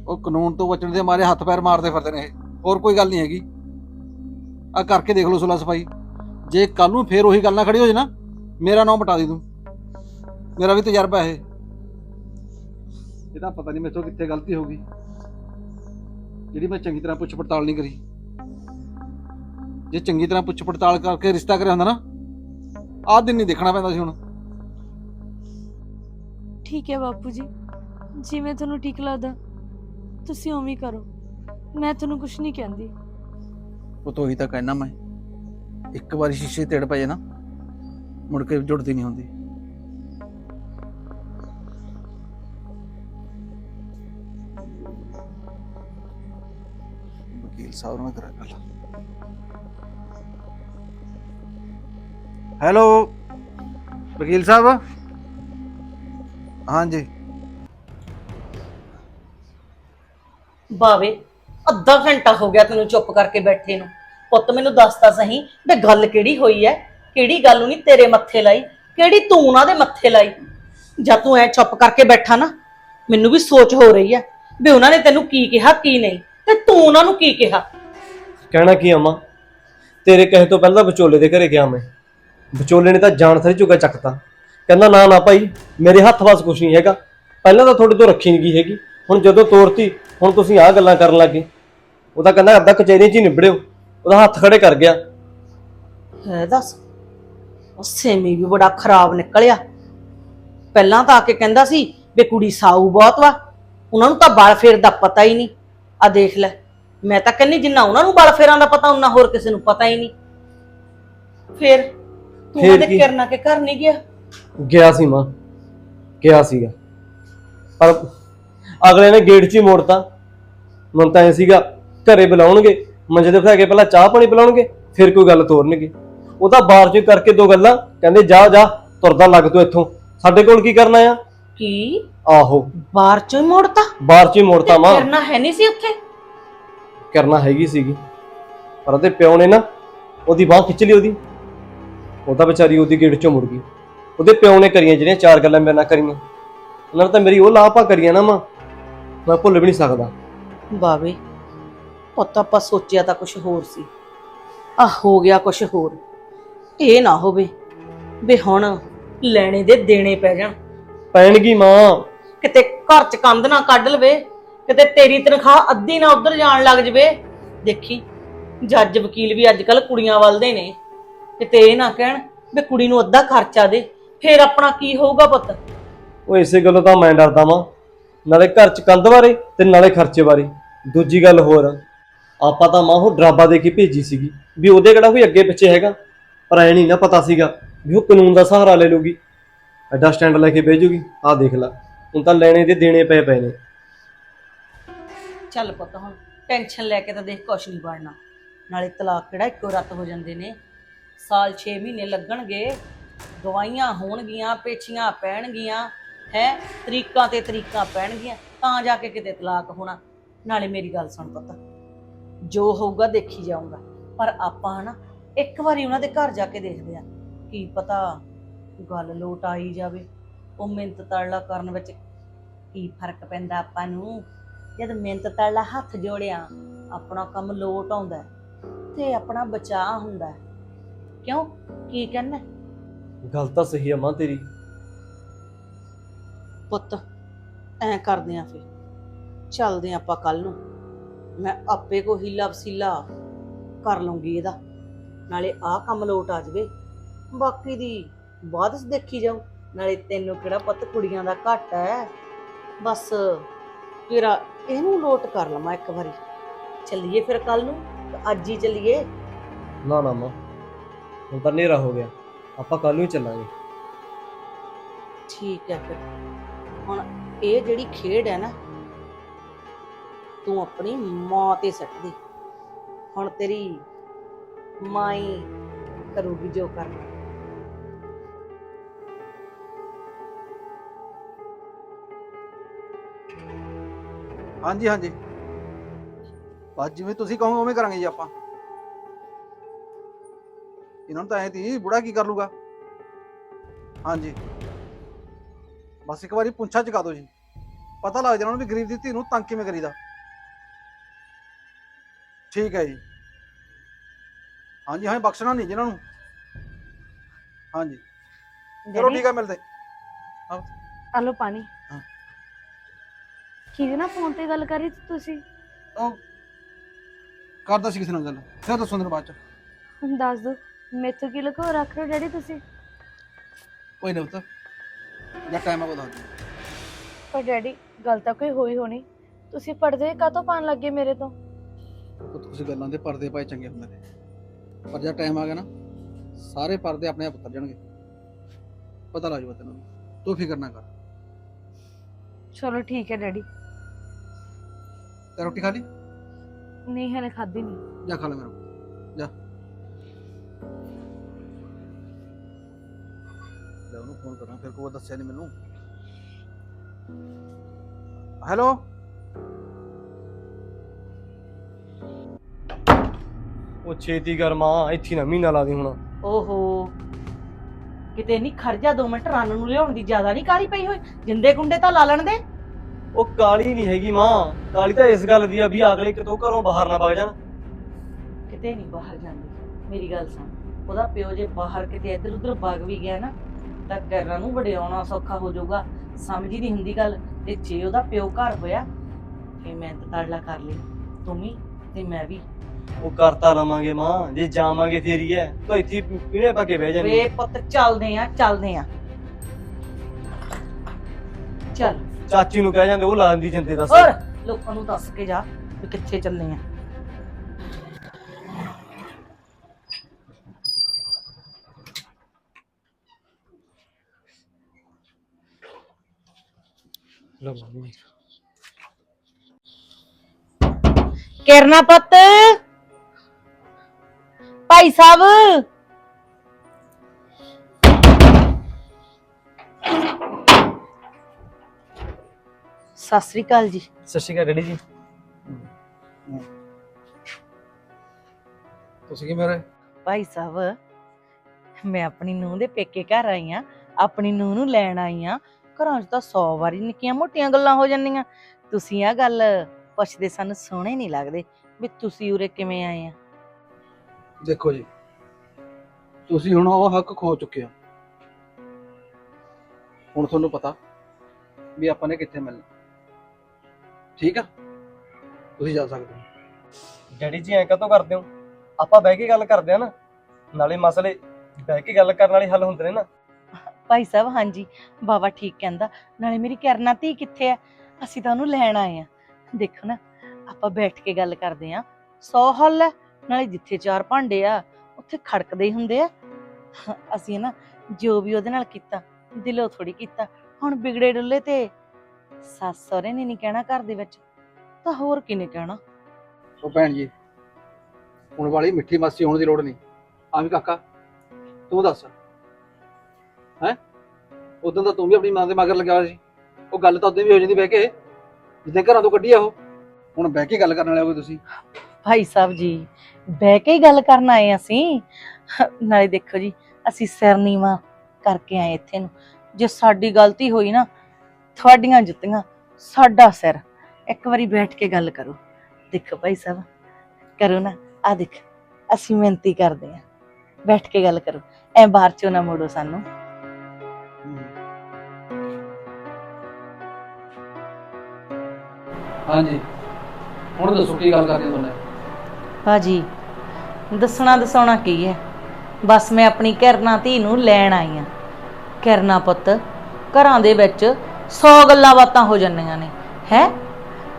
ਉਹ ਕਾਨੂੰਨ ਤੋਂ ਬਚਣ ਦੇ ਮਾਰੇ ਹੱਥ ਪੈਰ ਮਾਰਦੇ ਫਿਰਦੇ ਨੇ ਇਹ। ਹੋਰ ਕੋਈ ਗੱਲ ਨਹੀਂ ਹੈਗੀ। ਆ ਕਰਕੇ ਦੇਖ ਲਓ ਸੁਲਾ ਸਫ਼ਾਈ। ਜੇ ਕੱਲ ਨੂੰ ਫੇਰ ਉਹੀ ਗੱਲ ਨਾ ਖੜੀ ਹੋ ਜੇ ਨਾ, ਮੇਰਾ ਨਾਮ ਮਟਾ ਦੇ ਤੂੰ। ਮੇਰਾ ਵੀ ਤਜਰਬਾ ਇਹ। ਇਹਦਾ ਪਤਾ ਨਹੀਂ ਮੇਥੋਂ ਕਿੱਥੇ ਗਲਤੀ ਹੋ ਗਈ। ਜਿਹੜੀ ਮੈਂ ਚੰਗੀ ਤਰ੍ਹਾਂ ਪੁੱਛ ਪੜਤਾਲ ਨਹੀਂ ਕਰੀ। ਜੇ ਚੰਗੀ ਤਰ੍ਹਾਂ ਪੁੱਛ ਪੜਤਾਲ ਕਰਕੇ ਰਿਸ਼ਤਾ ਕਰਿਆ ਹੁੰਦਾ ਨਾ, ਆਹ ਦਿਨ ਨਹੀਂ ਦੇਖਣਾ ਪੈਂਦਾ ਸੀ ਹੁਣ। ਠੀਕ ਹੈ ਬਾਪੂ ਜੀ। ਜਿਵੇਂ ਤੁਹਾਨੂੰ ਠੀਕ ਲੱਗਦਾ। ਤੁਸੀਂ ਉਵੇਂ ਹੀ ਕਰੋ। ਮੈਂ ਤੁਹਾਨੂੰ ਕੁਝ ਨਹੀਂ ਕਹਿੰਦੀ। ਉਹ ਤੋਂ ਹੀ ਤਾਂ ਕਹਿਣਾ ਮੈਂ। ਇੱਕ ਵਾਰੀ ਸ਼ੀਸ਼ੇ ਤੇੜ ਪਏ ਨਾ ਮੁੜ ਕੇ ਜੁੜਦੀ ਨਹੀਂ ਹੁੰਦੀ। ਵਕੀਲ ਸਾਹਿਬ ਨਾਲ ਕਰਾ ਗੱਲ। ਹੈਲੋ ਵਕੀਲ ਸਾਹਿਬ? ਹਾਂਜੀ। ਬਾਵੇ, ਅੱਧਾ ਘੰਟਾ ਹੋ ਗਿਆ ਤੈਨੂੰ ਚੁੱਪ ਕਰਕੇ ਬੈਠੇ ਨੂੰ। ਪੁੱਤ, ਮੈਨੂੰ ਦੱਸ ਸਹੀ ਵੀ ਗੱਲ ਕਿਹੜੀ ਹੋਈ ਐ? ਕਿਹੜੀ ਗੱਲ ਨਹੀਂ ਤੇਰੇ ਮੱਥੇ ਲਾਈ? ਕਿਹੜੀ ਤੂੰ ਉਹਨਾਂ ਦੇ ਮੱਥੇ ਲਾਈ? ਜਦ ਤੂੰ ਐ ਚੁੱਪ ਕਰਕੇ ਬੈਠਾ ਨਾ, ਮੈਨੂੰ ਵੀ ਸੋਚ ਹੋ ਰਹੀ ਐ ਵੀ ਉਹਨਾਂ ਨੇ ਤੈਨੂੰ ਕੀ ਕਿਹਾ, ਕੀ ਨਹੀਂ? ਤੇ ਤੂੰ ਉਹਨਾਂ ਨੂੰ ਕੀ ਕਿਹਾ? ਕਹਿਣਾ ਕੀ ਅਮਾ ਤੇਰੇ ਕਹੇ ਤੋਂ ਪਹਿਲਾਂ ਵਿਚੋਲੇ ਦੇ ਘਰੇ ਗਿਆ ਮੈਂ। ਵਿਚੋਲੇ ਨੇ ਤਾਂ ਜਾਣ ਥਰੀ ਝੁਗਾ ਚੱਕਤਾ ਕਹਿੰਦਾ, ਨਾ ਨਾ ਭਾਈ, ਮੇਰੇ ਹੱਥ ਵਾਸ ਕੁਛ ਨਹੀਂ ਹੈਗਾ। ਪਹਿਲਾਂ ਤਾਂ ਤੁਹਾਡੇ ਤੋਂ ਰੱਖੀ ਨਹੀਂ ਗਈ ਹੈਗੀ। ਹੁਣ ਜਦੋਂ ਤੋਰਤੀ ਹੁਣ ਤੁਸੀਂ ਆਹ ਗੱਲਾਂ ਕਰਨ ਲੱਗੇ। ਉਹ ਤਾਂ ਕਹਿੰਦਾ ਅੱਧਾ ਕਚਹਿਰੀ 'ਚ ਹੀ ਨਿਬੜਿਓ। ਉਹਦਾ ਹੱਥ ਖੜੇ ਕਰ ਗਿਆ। ਹੈ ਦੱਸ ਉਹ ਸੇਮੀ ਵੀ ਬੜਾ ਖਰਾਬ ਨਿਕਲਿਆ। ਪਹਿਲਾਂ ਤਾਂ ਆ ਕੇ ਕਹਿੰਦਾ ਸੀ ਵੀ ਕੁੜੀ ਸਾਊ ਬਹੁਤ ਵਾ ਉਹਨਾਂ ਨੂੰ ਤਾਂ ਬਲ ਫੇਰ ਦਾ ਪਤਾ ਹੀ ਨਹੀਂ। ਆ ਦੇਖ ਲੈ ਮੈਂ ਤਾਂ ਕਹਿੰਨੀ ਜਿੰਨਾ ਉਹਨਾਂ ਨੂੰ ਬਲ ਫੇਰਾਂ ਦਾ ਪਤਾ ਉਹਨਾਂ ਹੋਰ ਕਿਸੇ ਨੂੰ ਪਤਾ ਹੀ ਨਹੀਂ। ਫੇਰ ਤੂੰ ਫੇਰ ਉਹਦੇ ਕੀ? ਕਿਰਨਾ ਕੇ ਘਰ ਨਹੀਂ ਗਿਆ? ਗਿਆ ਸੀ ਮਾਂ ਗਿਆ ਸੀਗਾ। ਪਰ ਅਗਲੇ ਨੇ ਗੇਟ 'ਚ ਹੀ ਮੋੜਤਾ। ਮਨ ਤਾਂ ਐ ਸੀਗਾ ਘਰੇ ਬੁਲਾਉਣਗੇ ਮੰਜੇ ਤੇ ਬਿਠਾ ਕੇ ਪਹਿਲਾਂ ਚਾਹ ਪਾਣੀ ਪਿਲਾਉਣਗੇ ਫਿਰ ਕੋਈ ਗੱਲ ਤੋਰਨਗੇ। ਉਹ ਤਾਂ ਬਾਹਰ 'ਚ ਕਰਕੇ ਦੋ ਗੱਲਾਂ ਕਹਿੰਦੇ ਜਾ ਜਾ ਤੁਰਦਾ ਲੱਗ ਤੂੰ ਇੱਥੋਂ। ਸਾਡੇ ਕੋਲ ਕੀ ਕਰਨਾ ਆ ਕੀ? ਆਹੋ। ਬਾਹਰ ਚੋਂ ਹੀ ਮੋੜਤਾ? ਬਾਹਰ 'ਚ ਹੀ ਮੋੜਤਾ ਮਾਂ। ਕਿਰਨਾ ਹੈ ਨਹੀਂ ਸੀ ਉੱਥੇ? ਕਰਨਾ ਹੈਗੀ ਸੀਗੀ। ਪਰ ਉਹਦੇ ਪਿਓ ਨੇ ਨਾ ਉਹਦੀ ਬਾਹ ਖਿੱਚ ਲਈ ਉਹਦੀ। ਉਹ ਤਾਂ ਵਿਚਾਰੀ ਉਹਦੀ ਗੇਟ 'ਚੋਂ ਮੁੜ ਗਈ। ਉਹਦੇ ਪਿਓ ਨੇ ਕਰੀਆਂ ਜਿਹੜੀਆਂ ਚਾਰ ਗੱਲਾਂ ਮੇਰੇ ਨਾਲ ਕਰੀਆਂ। ਉਹਨਾਂ ਨੇ ਤਾਂ ਮੇਰੀ ਉਹ ਲਾਪਾ ਕਰੀਆਂ ਨਾ ਮਾਂ। ਮੈਂ ਭੁੱਲ ਵੀ ਨਹੀਂ ਸਕਦਾ। ਬਾਵੇ ਪੁੱਤ ਆਪਾਂ ਸੋਚਿਆ ਤਾਂ ਕੁਝ ਹੋਰ ਸੀ। ਆ ਹੋ ਗਿਆ ਕੁਝ ਹੋਰ। ਇਹ ਨਾ ਹੋਵੇ ਵੀ ਹੁਣ ਲੈਣੇ ਦੇ ਦੇਣੇ ਪੈ ਜਾਣ। ਪੈਣਗੀ ਮਾਂ। ਕਿਤੇ ਘਰ ਚ ਕੰਧ ਨਾ ਕੱਢ ਲਵੇ ਕਿਤੇ ਤੇਰੀ ਤਨਖਾਹ ਅੱਧੀ ਨਾ ਉਧਰ ਜਾਣ ਲੱਗ ਜਵੇ। ਦੇਖੀ ਜੱਜ ਵਕੀਲ ਵੀ ਅੱਜ ਕੱਲ ਕੁੜੀਆਂ ਵੱਲਦੇ ਨੇ। ਕਿਤੇ ਇਹ ਨਾ ਕਹਿਣ ਵੀ ਕੁੜੀ ਨੂੰ ਅੱਧਾ ਖਰਚਾ ਦੇ ਫੇਰ ਆਪਣਾ ਕੀ ਹੋਊਗਾ ਪੁੱਤ? ਉਹ ਇਸੇ ਗੱਲੋਂ ਤਾਂ ਮੈਂ ਡਰਦਾ ਵਾਂ ਨਾਲੇ ਘਰ 'ਚ ਕੰਧ ਬਾਰੇ ਤੇ ਨਾਲੇ ਖਰਚੇ ਬਾਰੇ। ਦੂਜੀ ਗੱਲ ਹੋਰ, ਆਪਾਂ ਤਾਂ ਮਾਂ ਉਹ ਡਰਾਬਾ ਦੇ ਕੇ ਭੇਜੀ ਸੀਗੀ ਵੀ ਉਹਦੇ ਕਿਹੜਾ ਕੋਈ ਅੱਗੇ ਪਿੱਛੇ ਹੈਗਾ। ਪਰ ਐ ਨਹੀਂ ਨਾ ਪਤਾ ਸੀਗਾ ਵੀ ਉਹ ਕਾਨੂੰਨ ਦਾ ਸਹਾਰਾ ਲੈ ਲੂਗੀ ਐਡਾ ਸਟੈਂਡ ਲੈ ਕੇ ਭੇਜੂਗੀ ਆਹ ਦੇਖ ਲੈ, ਹੁਣ ਤਾਂ ਲੈਣੇ ਤੇ ਦੇਣੇ ਪਏ ਪਏ ਨੇ। ਚੱਲ ਪੁੱਤ ਹੁਣ, ਟੈਨਸ਼ਨ ਲੈ ਕੇ ਤਾਂ ਦੇਖ ਕੁਛ ਨਹੀਂ ਬਣਨਾ। ਨਾਲੇ ਤਲਾਕ ਕਿਹੜਾ ਇੱਕੋ ਰੱਤ ਹੋ ਜਾਂਦੇ ਨੇ। ਸਾਲ 6 ਮਹੀਨੇ ਲੱਗਣਗੇ, ਦਵਾਈਆਂ ਹੋਣਗੀਆਂ, ਪੇਛੀਆਂ ਪੈਣਗੀਆਂ। ਹੈ, ਤਰੀਕਾਂ ਤੇ ਤਰੀਕਾਂ ਪੈਣਗੀਆਂ, ਤਾਂ ਜਾ ਕੇ ਕਿਤੇ ਤਲਾਕ ਹੋਣਾ। ਨਾਲੇ ਮੇਰੀ ਗੱਲ ਸੁਣ ਪੁੱਤ, ਜੋ ਹੋਊਗਾ ਦੇਖੀ ਜਾਊਗਾ। ਪਰ ਆਪਾਂ ਨਾ, ਇੱਕ ਵਾਰੀ ਉਹਨਾਂ ਦੇ ਘਰ ਜਾ ਕੇ ਦੇਖਦੇ ਆ ਕੀ ਪਤਾ ਗੱਲ ਲੋਟ ਆਈ ਜਾਵੇ, ਉਹ ਮਿੰਤ ਤਰਲਾ ਕਰਨ ਵਿੱਚ ਕੀ ਫ਼ਰਕ ਪੈਂਦਾ ਆਪਾਂ ਨੂੰ। ਜਦ ਮਿਹਨਤ ਤੜਲਾ ਹੱਥ ਜੋੜਿਆ, ਆਪਣਾ ਕੰਮ ਲੋਟ ਆਉਂਦਾ ਤੇ ਆਪਣਾ ਬਚਾਅ ਹੁੰਦਾ ਕਿਉਂ? ਕੀ ਕਹਿੰਦਾ ਗੱਲ ਤਾਂ ਸਹੀ ਆ ਮਾਂ ਤੇਰੀ। ਪੁੱਤ ਐ ਕਰਦੇ ਆ ਫਿਰ। ਚੱਲਦੇ ਆਪਾਂ ਕੱਲ ਨੂੰ। ਮੈਂ ਆਪੇ ਕੋ ਹੀਲਾ ਵਸੀਲਾ ਕਰ ਲਵਾਂਗੀ ਇਹਦਾ। ਨਾਲੇ ਆਹ ਕੰਮ ਲੋਟ ਆ ਜਵੇ। ਬਾਕੀ ਦੀ ਬਾਅਦ ਦੇਖੀ ਜਾਊ। ਨਾਲੇ ਤੈਨੂੰ ਕਿਹੜਾ ਪੁੱਤ ਕੁੜੀਆਂ ਦਾ ਘੱਟ ਹੈ ਬਸ ਤੇਰਾ ਇਹਨੂੰ ਲੋਟ ਕਰ ਲਵਾਂ ਇੱਕ ਵਾਰੀ। ਚੱਲੀਏ ਫਿਰ ਕੱਲ ਨੂੰ ਅੱਜ ਹੀ ਚੱਲੀਏ। ਨਾ ਨਾ ਮਾਂ ਹੁਣ ਤਾਂ ਹਨੇਰਾ ਹੋ ਗਿਆ। ਆਪਾਂ ਕੱਲ ਨੂੰ ਹੀ ਚੱਲਾਂਗੇ। ਠੀਕ ਹੈ ਫਿਰ। ਹੁਣ ਇਹ ਜਿਹੜੀ ਖੇਡ ਹੈ ਨਾ, ਤੂੰ ਆਪਣੀ ਮਾਂ ਤੇ ਸੱਟ ਦੇ। ਹੁਣ ਤੇਰੀ ਮਾਂ ਹੀ ਕਰੂਗੀ ਜੋ ਕਰਨਾ। ਹਾਂਜੀ ਹਾਂਜੀ। ਬਸ ਜਿਵੇਂ ਤੁਸੀਂ ਕਹੋਗੇ ਉਵੇਂ ਕਰਾਂਗੇ ਜੀ ਆਪਾਂ। ਇਹਨਾਂ ਨੂੰ ਤਾਂ ਐ ਤੀ, ਬੁੜਾ ਕੀ ਕਰ ਲੂਗਾ? ਹਾਂਜੀ। ਬਸ ਇੱਕ ਵਾਰੀ ਪੁੰਛਾ ਚਕਾ ਦਿਓ ਜੀ। ਪਤਾ ਲੱਗ ਜਾਣਾ ਉਹਨੂੰ ਵੀ ਗਰੀਬ ਦੀ ਧੀ ਨੂੰ ਤੰਗ ਕਿਵੇਂ ਕਰੀਦਾ। ਠੀਕ ਹੈ ਜੀ। ਹਾਂਜੀ ਹਾਂ ਬਖਸ਼ਣਾ ਨਹੀਂ ਜਿਹਨਾਂ ਨੂੰ। ਹਾਂਜੀ। ਚਲੋ ਠੀਕ ਹੈ ਮਿਲਦੇ। ਆ ਲਓ ਪਾਣੀ। ਹਾਂ। ਕਿਹਦੇ ਨਾਲ ਫੋਨ ਤੇ ਗੱਲ ਕਰ ਤੁਸੀਂ? ਉਹ ਕਰਦਾ ਸੀ ਕਿਸੇ ਨਾਲ ਗੱਲ। ਫਿਰ ਦੱਸੋ ਮੈਨੂੰ ਬਾਅਦ ਚ। ਹੁਣ ਦੱਸ ਦੋ। ਮੈਥੋਂ ਕੀ ਲੁਕੋ ਰੱਖ ਰਹੇ ਹੋ ਡੈਡੀ ਤੁਸੀਂ? ਕੋਈ ਨਾ ਪੁੱਤ। ਜਾਂ ਟਾਈਮ ਦੱਸ ਦਿਓ। ਪਰ ਡੈਡੀ ਗੱਲ ਤਾਂ ਕੋਈ ਹੋਈ ਹੋਣੀ। ਤੁਸੀਂ ਪੜਦੇ ਕਾਤੋਂ ਪਾਣ ਲੱਗੇ ਮੇਰੇ ਤੋਂ? ਉਹ ਤੁਸੀਂ ਗੱਲਾਂ ਦੇ ਪਰਦੇ ਪਾਏ ਚੰਗੇ ਹੁੰਦੇ ਨੇ। ਪਰ ਜਦ ਟਾਈਮ ਆ ਗਿਆ ਨਾ ਸਾਰੇ ਪਰਦੇ ਆਪਣੇ ਆਪ ਉਤਰ ਜਾਣਗੇ। ਪਤਾ ਲੱਗ ਜਾਊਗਾ ਤੈਨੂੰ। ਤੂੰ ਫਿਕਰ ਨਾ ਕਰ। ਚਲੋ ਠੀਕ ਹੈ ਡੈਡੀ। ਤੇ ਰੋਟੀ ਖਾ ਲਈ? ਨਹੀਂ ਹਲੇ ਖਾਦੀ ਨਹੀਂ ਜਾ ਖਾ ਲੈ ਮੇਰਾ ਪੁੱਤ, ਜਾ। ਉਹਨੂੰ ਫੋਨ ਕਰਾਂ ਫਿਰ ਕੋਈ ਦੱਸਿਆ ਨਹੀਂ ਮੈਨੂੰ। ਹੈਲੋ? ਉਹ ਛੇਤੀ ਕਰ ਮਾਂ ਇੱਥੇ ਨਾ ਮਹੀਨਾ ਲਾ ਦੇ ਹੁਣ। ਓਹੋ। ਕਿਤੇ ਨਹੀਂ ਖਰਜਾ 2 ਮਿੰਟ ਰਨ ਨੂੰ ਲਿਆਉਣ ਦੀ ਜ਼ਿਆਦਾ ਨਹੀਂ ਕਾਲੀ ਪਈ ਹੋਈ। ਜਿੰਦੇ ਕੁੰਡੇ ਤਾਂ ਲਾ ਲੈਣ ਦੇ। ਉਹ ਕਾਲੀ ਨਹੀਂ ਹੈਗੀ ਮਾਂ। ਕਾਲੀ ਤਾਂ ਇਸ ਗੱਲ ਦੀ ਆ ਵੀ ਅਗਲੇ ਕਿਤੋਂ ਘਰੋਂ ਬਾਹਰ ਨਾ ਵਗ ਜਾਣ। ਕਿਤੇ ਨਹੀਂ ਬਾਹਰ ਜਾਂਦੀ। ਮੇਰੀ ਗੱਲ ਸੁਣ। ਉਹਦਾ ਪਿਓ ਜੇ ਬਾਹਰ ਕਿਤੇ ਇੱਧਰ ਉੱਧਰ ਵਗ ਵੀ ਗਿਆ ਨਾ ਤਾਂ ਘਰਾਂ ਨੂੰ ਵਡਿਆਉਣਾ ਸੌਖਾ ਹੋ ਜਾਊਗਾ। ਸਮਝ ਨਹੀਂ ਹੁੰਦੀ ਗੱਲ ਤੇ ਜੇ ਉਹਦਾ ਪਿਓ ਘਰ ਹੋਇਆ ਫੇ ਮੈਂ ਤਾਂ ਤੜਲਾ ਕਰ ਲਈ। ਤੂੰ ਵੀ ਤੇ ਮੈਂ ਵੀ। ਉਹ ਕਰਤਾ ਲਵਾਂਗੇ ਮਾਂ ਜੇ ਜਾਵਾਂਗੇ ਫੇਰੀ ਐ। ਤਾਂ ਇੱਥੇ ਪੀਣੇ ਪਾ ਕੇ ਬਹਿ ਜਾਣੀ ਵੇ ਪੁੱਤ ਚੱਲਦੇ ਆ ਚੱਲਦੇ ਆ। ਚੱਲ। ਚਾਚੀ ਨੂੰ ਕਹਿ ਜਾਂਦੇ ਉਹ ਲਾ ਦਿੰਦੀ ਜਿੰਦੇ ਦੱਸ ਹੋਰ ਲੋਕਾਂ ਨੂੰ ਦੱਸ ਕੇ ਜਾ ਵੀ ਕਿੱਥੇ ਚੱਲੇ ਆ। ਕਿਰਨਾ ਪੁੱਤ। ਭਾਈ ਸਾਹਿਬ। ਸਤਿ ਸ੍ਰੀ ਅਕਾਲ ਜੀ। ਸਤਿ ਸ਼੍ਰੀ ਅਕਾਲ ਡੈਡੀ ਜੀ। ਤੁਸੀਂ ਕੀ ਮੇਰੇ ਭਾਈ ਸਾਹਿਬ ਮੈਂ ਆਪਣੀ ਨੂੰਹ ਦੇ ਪੇਕੇ ਘਰ ਆਈ ਆ। ਆਪਣੀ ਨੂੰਹ ਨੂੰ ਲੈਣ ਆਈ ਆ। ਘਰਾਂ 'ਚ ਤਾਂ 100 ਵਾਰੀ ਨਿੱਕੀਆਂ ਮੋਟੀਆਂ ਗੱਲਾਂ ਹੋ ਜਾਂਦੀਆਂ। ਤੁਸੀਂ ਆ ਗੱਲ ਪੁੱਛਦੇ ਸਾਨੂੰ ਸੋਹਣੇ ਨਹੀਂ ਲੱਗਦੇ ਵੀ ਤੁਸੀਂ ਉਰੇ ਕਿਵੇਂ ਆਏ ਆ। ਦੇਖੋ ਜੀ ਤੁਸੀਂ ਹੁਣ ਉਹ ਹੱਕ ਖੋ ਚੁੱਕੇ ਹੋ। ਹੁਣ ਤੁਹਾਨੂੰ ਪਤਾ ਵੀ ਆਪਾਂ ਨੇ ਕਿੱਥੇ ਮਿਲਣਾ। ਠੀਕ ਆ? ਤੁਸੀਂ ਜਾ ਸਕਦੇ ਹੋ। ਡੈਡੀ ਜੀ ਐਂ ਕਾਤੋਂ ਕਰਦੇ ਹੋ? ਆਪਾਂ ਬਹਿ ਕੇ ਗੱਲ ਕਰਦੇ ਆ ਨਾ ਨਾਲੇ ਮਸਲੇ ਬਹਿ ਕੇ ਗੱਲ ਕਰਨ ਵਾਲੇ ਹੱਲ ਹੁੰਦੇ ਨੇ ਨਾ। ਭਾਈ ਸਾਹਿਬ, ਹਾਂਜੀ ਬਾਬਾ ਠੀਕ ਕਹਿੰਦਾ, ਨਾਲੇ ਮੇਰੀ ਕਰਨਾ ਧੀ ਕਿੱਥੇ ਆ ਅਸੀਂ ਤਾਂ ਉਹਨੂੰ ਲੈਣ ਆਏ ਆ। ਦੇਖੋ ਨਾ, ਆਪਾਂ ਬੈਠ ਕੇ ਗੱਲ ਕਰਦੇ ਆ। ਸੌ ਹੱਲ ਹੈ ਨਾਲੇ ਜਿੱਥੇ ਚਾਰ ਭਾਂਡੇ ਆ, ਉੱਥੇ ਖੜਕਦੇ ਹੀ ਹੁੰਦੇ ਆ। ਅਸੀਂ ਨਾ ਜੋ ਵੀ ਉਹਦੇ ਨਾਲ ਕੀਤਾ, ਦਿਲੋਂ ਥੋੜੀ ਕੀਤਾ, ਹੁਣ ਬਿਗੜੇ ਡੁੱਲੇ ਤੇ ਸੱਸ ਸਹੁਰੇ ਨੇ ਨਹੀਂ ਕਹਿਣਾ ਘਰ ਦੇ ਵਿੱਚ, ਤਾਂ ਹੋਰ ਕਿਨੇ ਕਹਿਣਾ? ਉਹ ਭੈਣ ਜੀ, ਹੁਣ ਵਾਲੀ ਮਿੱਠੀ ਮਾਸੀ ਹੋਣ ਦੀ ਲੋੜ ਨਹੀਂ। ਆਵੀਂ ਕਾਕਾ, ਤੂੰ ਦੱਸ। ਉਦੋਂ ਤਾਂ ਤੂੰ ਵੀ ਆਪਣੀ ਮਾਂ ਦੇ ਮਗਰ ਲੱਗਿਆ ਹੋਇਆ ਸੀ। ਉਹ ਗੱਲ ਤਾਂ ਉਦੋਂ ਵੀ ਹੋ ਜਾਂਦੀ ਬਹਿ ਕੇ। ਜਿੱਦਾਂ ਘਰਾਂ ਤੋਂ ਕੱਢੀ ਆ ਉਹ। ਹੁਣ ਬਹਿ ਕੇ ਗੱਲ ਕਰਨ ਵਾਲੇ ਹੋਗੇ ਤੁਸੀਂ। ਭਾਈ ਸਾਹਿਬ ਜੀ, ਬਹਿ ਕੇ ਹੀ ਗੱਲ ਕਰਨ ਆਏ ਅਸੀਂ। ਨਾਲੇ ਦੇਖੋ ਜੀ, ਅਸੀਂ ਸਿਰ ਨੀਵਾ ਕਰਕੇ ਆਏ ਇੱਥੇ ਨੂੰ। ਜੇ ਸਾਡੀ ਗਲਤੀ ਹੋਈ ਨਾ, ਤੁਹਾਡੀਆਂ ਜੁੱਤੀਆਂ, ਸਾਡਾ ਸਿਰ। ਇੱਕ ਵਾਰੀ ਬੈਠ ਕੇ ਗੱਲ ਕਰੋ। ਦੇਖੋ ਭਾਈ ਸਾਹਿਬ, ਕਰੋ ਨਾ। ਆ ਦੇਖ, ਅਸੀਂ ਮਿਹਨਤੀ ਕਰਦੇ ਆ। ਬੈਠ ਕੇ ਗੱਲ ਕਰੋ। ਐ ਬਾਹਰ ਚੋਂ ਨਾ ਮੋੜੋ ਸਾਨੂੰ। ਹਾਂਜੀ। ਹੁਣ ਦੱਸੋ, ਕੀ ਗੱਲ ਕਰਨੀ ਤੁਹਾਨੂੰ ਭਾਜੀ, ਦੱਸਣਾ ਦਸਾਉਣਾ ਕੀ ਹੈ? ਬਸ ਮੈਂ ਆਪਣੀ ਕਿਰਨਾ ਧੀ ਨੂੰ ਲੈਣ ਆਈ ਆ ਕਿਰਨਾ ਪੁੱਤ, ਘਰਾਂ ਦੇ ਵਿੱਚ 100 ਗੱਲਾਂ ਬਾਤਾਂ ਹੋ ਜਾਂਦੀਆਂ ਨੇ। ਹੈ?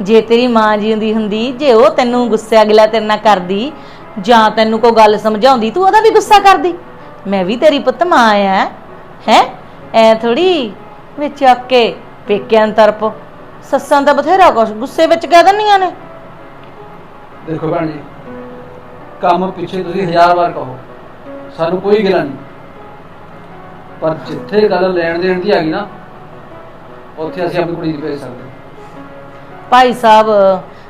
ਜੇ ਤੇਰੀ ਮਾਂ ਜੀ ਹੁੰਦੀ, ਜੇ ਉਹ ਤੈਨੂੰ ਗੁੱਸਾ ਗਿਲਾ ਤੇਰੇ ਨਾਲ ਕਰਦੀ, ਜਾਂ ਤੈਨੂੰ ਕੋਈ ਗੱਲ ਸਮਝਾਉਂਦੀ, ਤੂੰ ਉਹਦਾ ਵੀ ਗੁੱਸਾ ਕਰਦੀ। ਮੈਂ ਵੀ ਤੇਰੀ ਪੁੱਤ ਮਾਂ ਆ। ਹੈ? ਐ ਥੋੜੀ ਵਿੱਚ ਆਕੇ ਕੇ ਪੇਕਿਆਂ ਤਰਫ ਸੱਸਾਂ ਦਾ ਬਥੇਰਾ ਕੁਛ ਗੁੱਸੇ ਵਿੱਚ ਕਹਿ ਦਿੰਦੀਆਂ ਨੇ। ਦੇਖੋ ਭੈਣ ਜੀ ਕੰਮ ਪਿੱਛੇ ਤੁਸੀਂ ਹਜ਼ਾਰ ਵਾਰ ਕਹੋ ਸਾਨੂੰ ਕੋਈ ਗਿਲਾ ਨਹੀਂ। ਪਰ ਜਿੱਥੇ ਗੱਲ ਲੈਣ ਦੇਣ ਦੀ ਆ ਗਈ ਨਾ ਉੱਥੇ ਅਸੀਂ ਆਪਣੀ ਕੁੜੀ ਨਹੀਂ ਭੇਜ ਸਕਦੇ। ਭਾਈ ਸਾਹਿਬ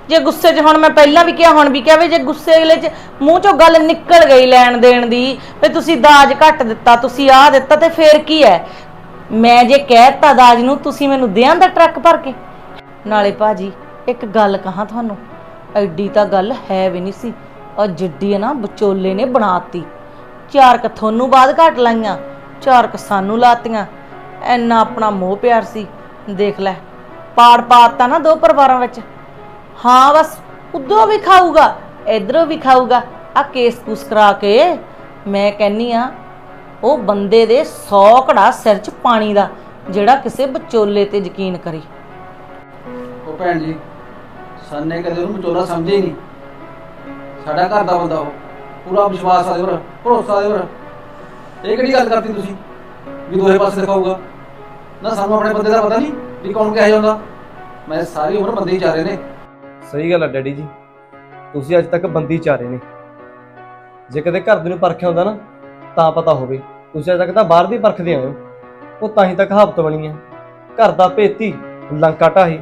ਜੇ ਗੁੱਸੇ 'ਚ ਹੁਣ ਮੈਂ ਪਹਿਲਾਂ ਵੀ ਕਿਹਾ ਹੁਣ ਵੀ ਕਿਹਾ ਵੀ ਜੇ ਗੁੱਸੇ ਅਗਲੇ 'ਚ ਮੂੰਹ 'ਚੋਂ ਗੱਲ ਨਿਕਲ ਗਈ ਲੈਣ ਦੇਣ ਦੀ ਵੀ ਤੁਸੀਂ ਦਾਜ ਘੱਟ ਦਿੱਤਾ ਤੁਸੀਂ ਆਹ ਦਿੱਤਾ ਤੇ ਫੇਰ ਕੀ ਹੈ? ਮੈਂ ਜੇ ਕਹਿਤਾ ਦਾਜ ਨੂੰ ਤੁਸੀਂ ਮੈਨੂੰ ਦਿਆਂ ਦਾ ਟਰੱਕ ਭਰ ਕੇ। ਨਾਲੇ ਭਾਜੀ, ਇੱਕ ਗੱਲ ਕਹਾਂ ਤੁਹਾਨੂੰ? ਐਡੀ ਤਾਂ ਗੱਲ ਹੈ ਵੀ ਨਹੀਂ ਸੀ। ਔਰ ਜਿੱਡੀ ਨਾ, ਵਿਚੋਲੇ ਨੇ ਬਣਾਤੀ। ਚਾਰ ਕ ਤੁਹਾਨੂੰ ਬਾਅਦ ਘੱਟ ਲਾਈਆਂ, ਚਾਰ ਕ ਸਾਨੂੰ ਲਾਤੀਆਂ। ਐਨਾ ਆਪਣਾ ਮੋਹ ਪਿਆਰ ਸੀ। ਦੇਖ ਲੈ, ਪਾੜ ਪਾਤਾ ਨਾ ਦੋ ਪਰਿਵਾਰਾਂ ਵਿੱਚ। ਹਾਂ ਬਸ ਉਧਰੋਂ ਵੀ ਖਾਊਗਾ, ਇਧਰੋਂ ਵੀ ਖਾਊਗਾ। ਆ ਕੇਸ ਕੂਸ ਕਰਾ ਕੇ ਮੈਂ ਕਹਿੰਨੀ ਆ, ਉਹ ਬੰਦੇ ਦੇ 100 ਘੜਾ ਸਿਰ 'ਚ ਪਾਣੀ ਦਾ, ਜਿਹੜਾ ਕਿਸੇ ਵਿਚੋਲੇ ਤੇ ਯਕੀਨ ਕਰੇ। ਉਹ ਭੈਣ ਜੀ, ਸਾਨੇ ਕਦੇ ਉਹਨੂੰ ਵਿਚੋਲਾ ਸਮਝੇ ਹੀ ਨਹੀਂ। ਸਾਡਾ ਘਰ ਦਾ ਬੰਦਾ ਉਹ, ਪੂਰਾ ਵਿਸ਼ਵਾਸ ਆ ਪਰ ਭਰੋਸਾ ਦੇ ਪਰ ਇਹ ਕਿਹੜੀ ਗੱਲ ਕਰਤੀ ਤੁਸੀਂ? ਵੀ ਦੋਹੇ ਪਾਸੇ ਦਿਖਾਊਗਾ। ਨਾ ਸਾਨੂੰ ਆਪਣੇ ਬੰਦੇ ਦਾ ਪਤਾ ਨਹੀਂ ਵੀ ਕੌਣ ਕਿਹਾ ਜਾਂਦਾ। ਮੈਂ ਸਾਰੀ ਉਮਰ ਬੰਦੇ ਹੀ ਚਾਰੇ ਨੇ। ਸਹੀ ਗੱਲ ਹੈ ਡੈਡੀ ਜੀ। ਤੁਸੀਂ ਅੱਜ ਤੱਕ ਬੰਦੀ ਚਾਰੇ ਨੇ। ਜੇ ਕਦੇ ਘਰ ਦੇ ਨੂੰ ਪਰਖਿਆ ਹੁੰਦਾ ਨਾ, ਤਾਂ ਪਤਾ ਹੋਵੇ। ਤੁਸੀਂ ਅੱਜ ਤੱਕ ਤਾਂ ਬਾਹਰ ਦੀ ਪਰਖਦੇ ਆਏ ਹੋ। ਉਹ ਤਾਂ ਹੀ ਤਾਂ ਕਹਾਵਤ ਬਣੀ ਹੈ ਘਰ ਦਾ ਭੇਤੀ, ਲੰਕਾ ਢਾਹੀ।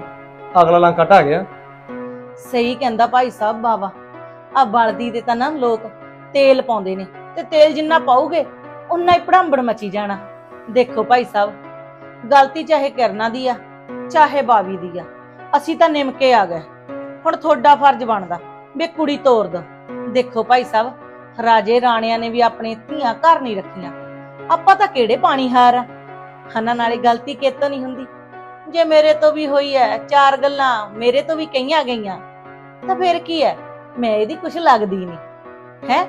ਅਗਲਾ ਲੰਕਾ ਢਾ ਗਿਆ। ਸਹੀ ਕਹਿੰਦਾ ਭਾਈ ਸਾਹਿਬ ਬਾਬਾ ਆ ਬਲਦੀ ਦੇ ਤਾਂ ਨਾ ਲੋਕ ਤੇਲ ਪਾਉਂਦੇ ਨੇ ਤੇ ਤੇਲ ਜਿੰਨਾ ਪਾਉਗੇ ਉਨਾ ਹੀ ਭੜੰਬੜ ਮਚੀ ਜਾਣਾ। ਦੇਖੋ ਭਾਈ ਸਾਹਿਬ, ਗਲਤੀ ਚਾਹੇ ਕਰਨਾ ਦੀ ਆ, ਚਾਹੇ ਬਾਵੀ ਦੀ ਆ, ਅਸੀਂ ਤਾਂ ਨਿਮਕੇ ਆ ਗਏ। ਹੁਣ ਤੁਹਾਡਾ ਫਰਜ਼ ਬਣਦਾ ਵੀ ਕੁੜੀ ਤੋਰ ਦੋ। ਦੇਖੋ ਭਾਈ ਸਾਹਿਬ, ਰਾਜੇ ਰਾਣਿਆਂ ਨੇ ਵੀ ਆਪਣੇ ਧੀਆਂ ਘਰ ਨਹੀਂ ਰੱਖੀਆਂ। ਆਪਾਂ ਤਾਂ ਕਿਹੜੇ ਪਾਣੀ ਹਾਰ ਆ? ਹਨਾ, ਨਾਲੇ ਗਲਤੀ ਕਿਤੋਂ ਨਹੀਂ ਹੁੰਦੀ। ਜੇ ਮੇਰੇ ਤੋਂ ਵੀ ਹੋਈ ਹੈ ਚਾਰ ਗੱਲਾਂ, ਮੇਰੇ ਤੋਂ ਵੀ ਕਹੀਆਂ ਗਈਆਂ, ਤਾਂ ਫਿਰ ਕੀ ਹੈ ਮੈਂ ਇਹਦੀ ਕੁਛ ਲੱਗਦੀ ਨਹੀਂ ਹੈ?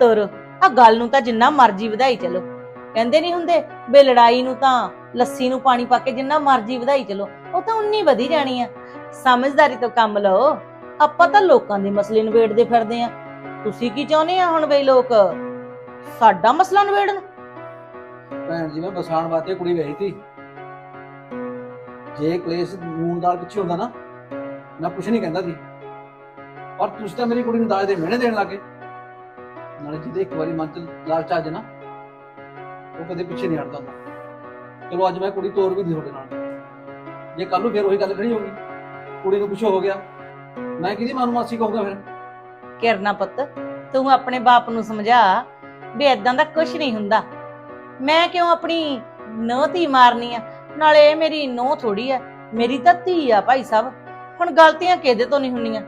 ਤੁਰ। ਆ ਗੱਲ ਨੂੰ ਤਾਂ ਜਿੰਨਾ ਮਰਜ਼ੀ ਵਧਾਈ ਚਲੋ। ਕਹਿੰਦੇ ਨਹੀਂ ਹੁੰਦੇ ਬੇ ਲੜਾਈ ਨੂੰ ਤਾਂ ਲੱਸੀ ਨੂੰ ਪਾਣੀ ਪਾ ਕੇ ਜਿੰਨਾ ਮਰਜ਼ੀ ਵਧਾਈ ਚਲੋ, ਉਹ ਤਾਂ ਉਨੀ ਵਧੀ ਜਾਣੀ ਆ ਸਮਝਦਾਰੀ ਤੋਂ ਕੰਮ ਲਓ। ਆਪਾਂ ਤਾਂ ਲੋਕਾਂ ਦੇ ਮਸਲੇ ਨਿਬੇੜਦੇ ਫਿਰਦੇ ਆ। ਤੁਸੀਂ ਕੀ ਚਾਹੁੰਦੇ ਆ ਹੁਣ ਬਈ ਲੋਕ? ਸਾਡਾ ਮਸਲਾ ਨਿਬੇੜਨ? ਭੈਣ ਜੀ, ਮੈਂ ਬਸਾਣ ਵਾਸਤੇ ਕੁੜੀ ਵੇਹੀ ਤੀ ਜੇ ਕਲੇਸ਼ ਨੂਨ ਦਾਲ ਪਿੱਛੇ ਹੁੰਦਾ ਨਾ, ਮੈਂ ਕੁਛ ਨਹੀਂ ਕਹਿੰਦਾ ਸੀ ਪਰ ਤੁਸੀਂ ਤਾਂ ਮੇਰੀ ਕੁੜੀ ਨੂੰ ਦਾਜ ਦੇ ਮਿਹਣੇ ਦੇਣ ਲੱਗੇ ਨਾਲੇ ਜਿਹਦੇ ਇੱਕ ਵਾਰੀ ਮਨ ਚ ਲਾਲਚ ਆ ਜਾਏ ਨਾ, ਉਹ ਕਦੇ ਪਿੱਛੇ ਨਹੀਂ ਹਟਦਾ ਹੁੰਦਾ। ਚਲੋ ਅੱਜ ਮੈਂ ਕੁੜੀ ਤੋਰ ਵੀ ਦੀ ਤੁਹਾਡੇ ਨਾਲ। ਜੇ ਕੱਲ ਨੂੰ ਫਿਰ ਉਹੀ ਗੱਲ ਖੜੀ ਹੋਗੀ ਕੁੜੀ ਨੂੰ ਕੁਛ ਹੋ ਗਿਆ, ਮੈਂ ਕਿਹਦੀ ਮਾਨੂੰ ਮਾਸੀ ਕਹੂੰਗਾ ਫਿਰ? ਕਿਰਨਾ ਪੁੱਤ, ਤੂੰ ਆਪਣੇ ਬਾਪ ਨੂੰ ਸਮਝਾ ਵੀ ਐਦਾਂ ਦਾ ਕੁਝ ਨਹੀਂ ਹੁੰਦਾ। ਮੈਂ ਕਿਉਂ ਆਪਣੀ ਨੋਹ ਧੀ ਮਾਰਨੀ ਆ? ਨਾਲੇ ਇਹ ਮੇਰੀ ਨੋ ਥੋੜੀ ਆ ਮੇਰੀ ਤਾਂ ਧੀ ਆ ਭਾਈ ਸਾਹਿਬ ਹੁਣ ਗਲਤੀਆਂ ਕਿਹਦੇ ਤੋਂ ਨਹੀਂ ਹੁੰਦੀਆਂ?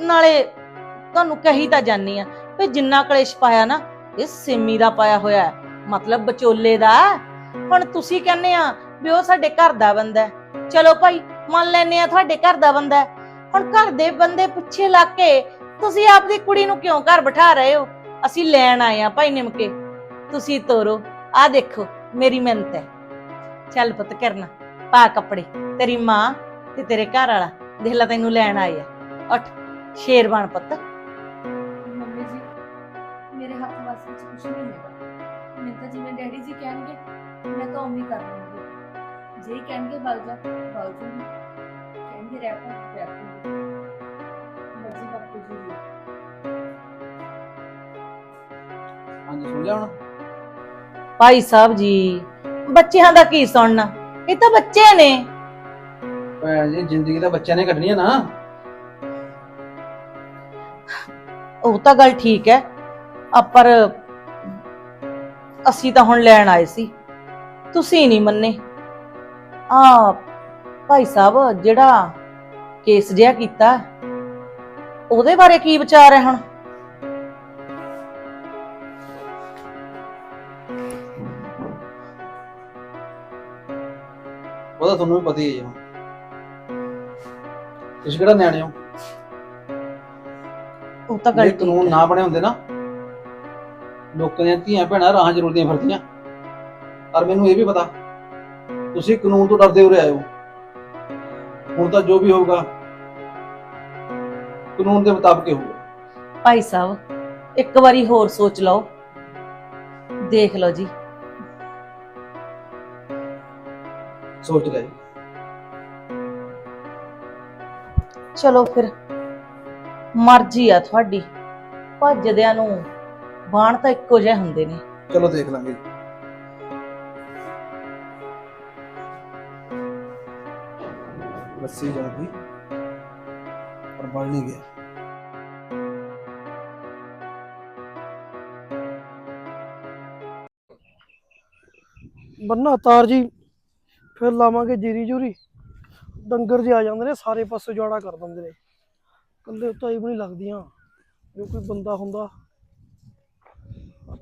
ਨਾਲੇ ਤੁਹਾਨੂੰ ਕਹੀ ਤਾਂ ਜਾਨੀ ਆ ਵੀ ਜਿੰਨਾ ਕਲੇਸ਼ ਪਾਇਆ ਨਾ ਇਹ ਸਿੰਮੀ ਦਾ ਪਾਇਆ ਹੋਇਆ ਹੈ, ਮਤਲਬ ਬਚੋਲੇ ਦਾ। ਹੁਣ ਤੁਸੀਂ ਕਹਿੰਦੇ ਆ ਵੀ ਉਹ ਸਾਡੇ ਘਰ ਦਾ ਬੰਦਾ ਚਲੋ ਭਾਈ ਮੰਨ ਲੈਨੇ ਆ ਤੁਹਾਡੇ ਘਰ ਦਾ ਬੰਦਾ ਹੁਣ ਘਰ ਦੇ ਬੰਦੇ ਪਿੱਛੇ ਲੱਗ ਕੇ ਤੁਸੀਂ ਆਪਦੀ ਕੁੜੀ ਨੂੰ ਕਿਉਂ ਘਰ ਬਿਠਾ ਰਹੇ ਹੋ? ਅਸੀਂ ਲੈਣ ਆਏ ਆ ਭਾਈ ਨਿਮਕੇ। ਤੁਸੀਂ ਤੋਰੋ। ਆ ਦੇਖੋ ਮੇਰੀ ਮਿਹਨਤ ਹੈ। ਚੱਲ ਪੁੱਤ ਕਰਨਾ ਪਾ ਕੱਪੜੇ ਤੇਰੀ ਮਾਂ ਤੇ ਤੇਰੇ ਘਰ ਵਾਲਾ ਦੇਖ ਲੈ ਤੈਨੂੰ ਲੈਣ ਆਏ ਆ। ਉੱਠ ਸ਼ੇਰ ਬਣ ਪੁੱਤ। ਮੰਮੀ ਜੀ ਮੇਰੇ ਹੱਥ ਵਾਸ ਵਿੱਚ ਕੁਝ ਨਹੀਂ ਹੈਗਾ। ਮੈਂ ਤਾਂ ਜਿਵੇਂ ਡੈਡੀ ਜੀ ਕਹਿਣਗੇ ਮੈਂ ਤਾਂ ਉਵੇਂ ਹੀ ਕਰ ਲੂੰਗੀ। ਜੇ ਹੀ ਕਹਿਣਗੇ ਵਗ ਜਾ ਵਗ ਜੂੰਗੀ ਕਹਿਣਗੇ ਰਹਿ ਪਾ ਰਹਿ ਪਾ। ਮਰਜ਼ੀ ਬਾਪੂ ਜੀ। ਦੀ ਹਾਂਜੀ ਸੁਣ ਲਿਆ ਹੁਣ? ਭਾਈ ਸਾਹਿਬ ਜੀ। ਬੱਚਿਆਂ ਦਾ ਕੀ ਸੁਣਨਾ? ਇਹ ਤਾਂ ਬੱਚੇ ਨੇ। ਭੈਣ ਜੀ ਜ਼ਿੰਦਗੀ ਤਾਂ ਬੱਚਿਆਂ ਨੇ ਕੱਢਣੀ ਆ ਨਾ। ਉਹ ਤਾਂ ਗੱਲ ਠੀਕ ਹੈ ਆ ਪਰ ਅਸੀਂ ਤਾਂ ਹੁਣ ਲੈਣ ਆਏ ਸੀ। ਤੁਸੀਂ ਨਹੀਂ ਮੰਨੇ। ਆ ਭਾਈ ਸਾਹਿਬ ਜਿਹੜਾ ਕੇਸ ਜਿਹਾ ਕੀਤਾ ਉਹਦੇ ਬਾਰੇ ਕੀ ਵਿਚਾਰ ਹੈ ਹੁਣ? ਉਹਦਾ ਤੁਹਾਨੂੰ ਵੀ ਪਤਾ ਹੀ ਹੈ ਜੀ ਤੁਸੀਂ ਕਿਹੜਾ ਨਿਆਣੇ ਹੋ? ਉਹ ਤਾਂ ਗੱਲ ਜੇ ਠੀਕ ਕਾਨੂੰਨ ਹੈ। ਨਾ ਬਣੇ ਹੁੰਦੇ ਨਾ ਲੋਕਾਂ ਦੀਆਂ ਧੀਆਂ ਭੈਣਾਂ ਰਾਹਾਂ ਜ਼ਰੂਰਦੀਆਂ ਫਿਰਦੀਆਂ। ਔਰ ਮੈਨੂੰ ਇਹ ਵੀ ਪਤਾ ਤੁਸੀਂ ਕਾਨੂੰਨ ਤੋਂ ਡਰਦੇ ਉਰੇ ਆਏ ਹੋ ਹੁਣ ਤਾਂ ਜੋ ਵੀ ਹੋਊਗਾ ਕਾਨੂੰਨ ਦੇ ਮੁਤਾਬਕ ਹੀ ਹੋਊਗਾ। ਭਾਈ ਸਾਹਿਬ ਇੱਕ ਵਾਰੀ ਹੋਰ ਸੋਚ ਲਓ। ਦੇਖ ਲਓ ਜੀ। ਸੋਚ ਲੈ। ਜੀ। ਚਲੋ ਫਿਰ ਮਰਜ਼ੀ ਆ ਤੁਹਾਡੀ। ਭੱਜਦਿਆਂ ਨੂੰ ਬਾਣ ਤਾਂ ਇੱਕੋ ਜਿਹੇ ਹੁੰਦੇ ਨੇ। ਚਲੋ ਦੇਖ ਲਾਂਗੇ। ਲੱਸੀ ਜਾਗੀ ਪਰ ਬਲ ਨਹੀਂ ਗਿਆ। ਬੰਨਾ ਤਾਰ ਜੀ ਫਿਰ ਲਾਵਾਂਗੇ ਜੀਰੀ ਜੂਰੀ। ਡੰਗਰ ਜੇ ਆ ਜਾਂਦੇ ਨੇ ਸਾਰੇ ਪਾਸੇ ਜੋੜਾ ਕਰ ਦਿੰਦੇ ਨੇ। ਕੱਲੇ ਉਤਾਈ ਵੀ ਨਹੀਂ ਲੱਗਦੀਆਂ ਜੋ ਕੋਈ ਬੰਦਾ ਹੁੰਦਾ।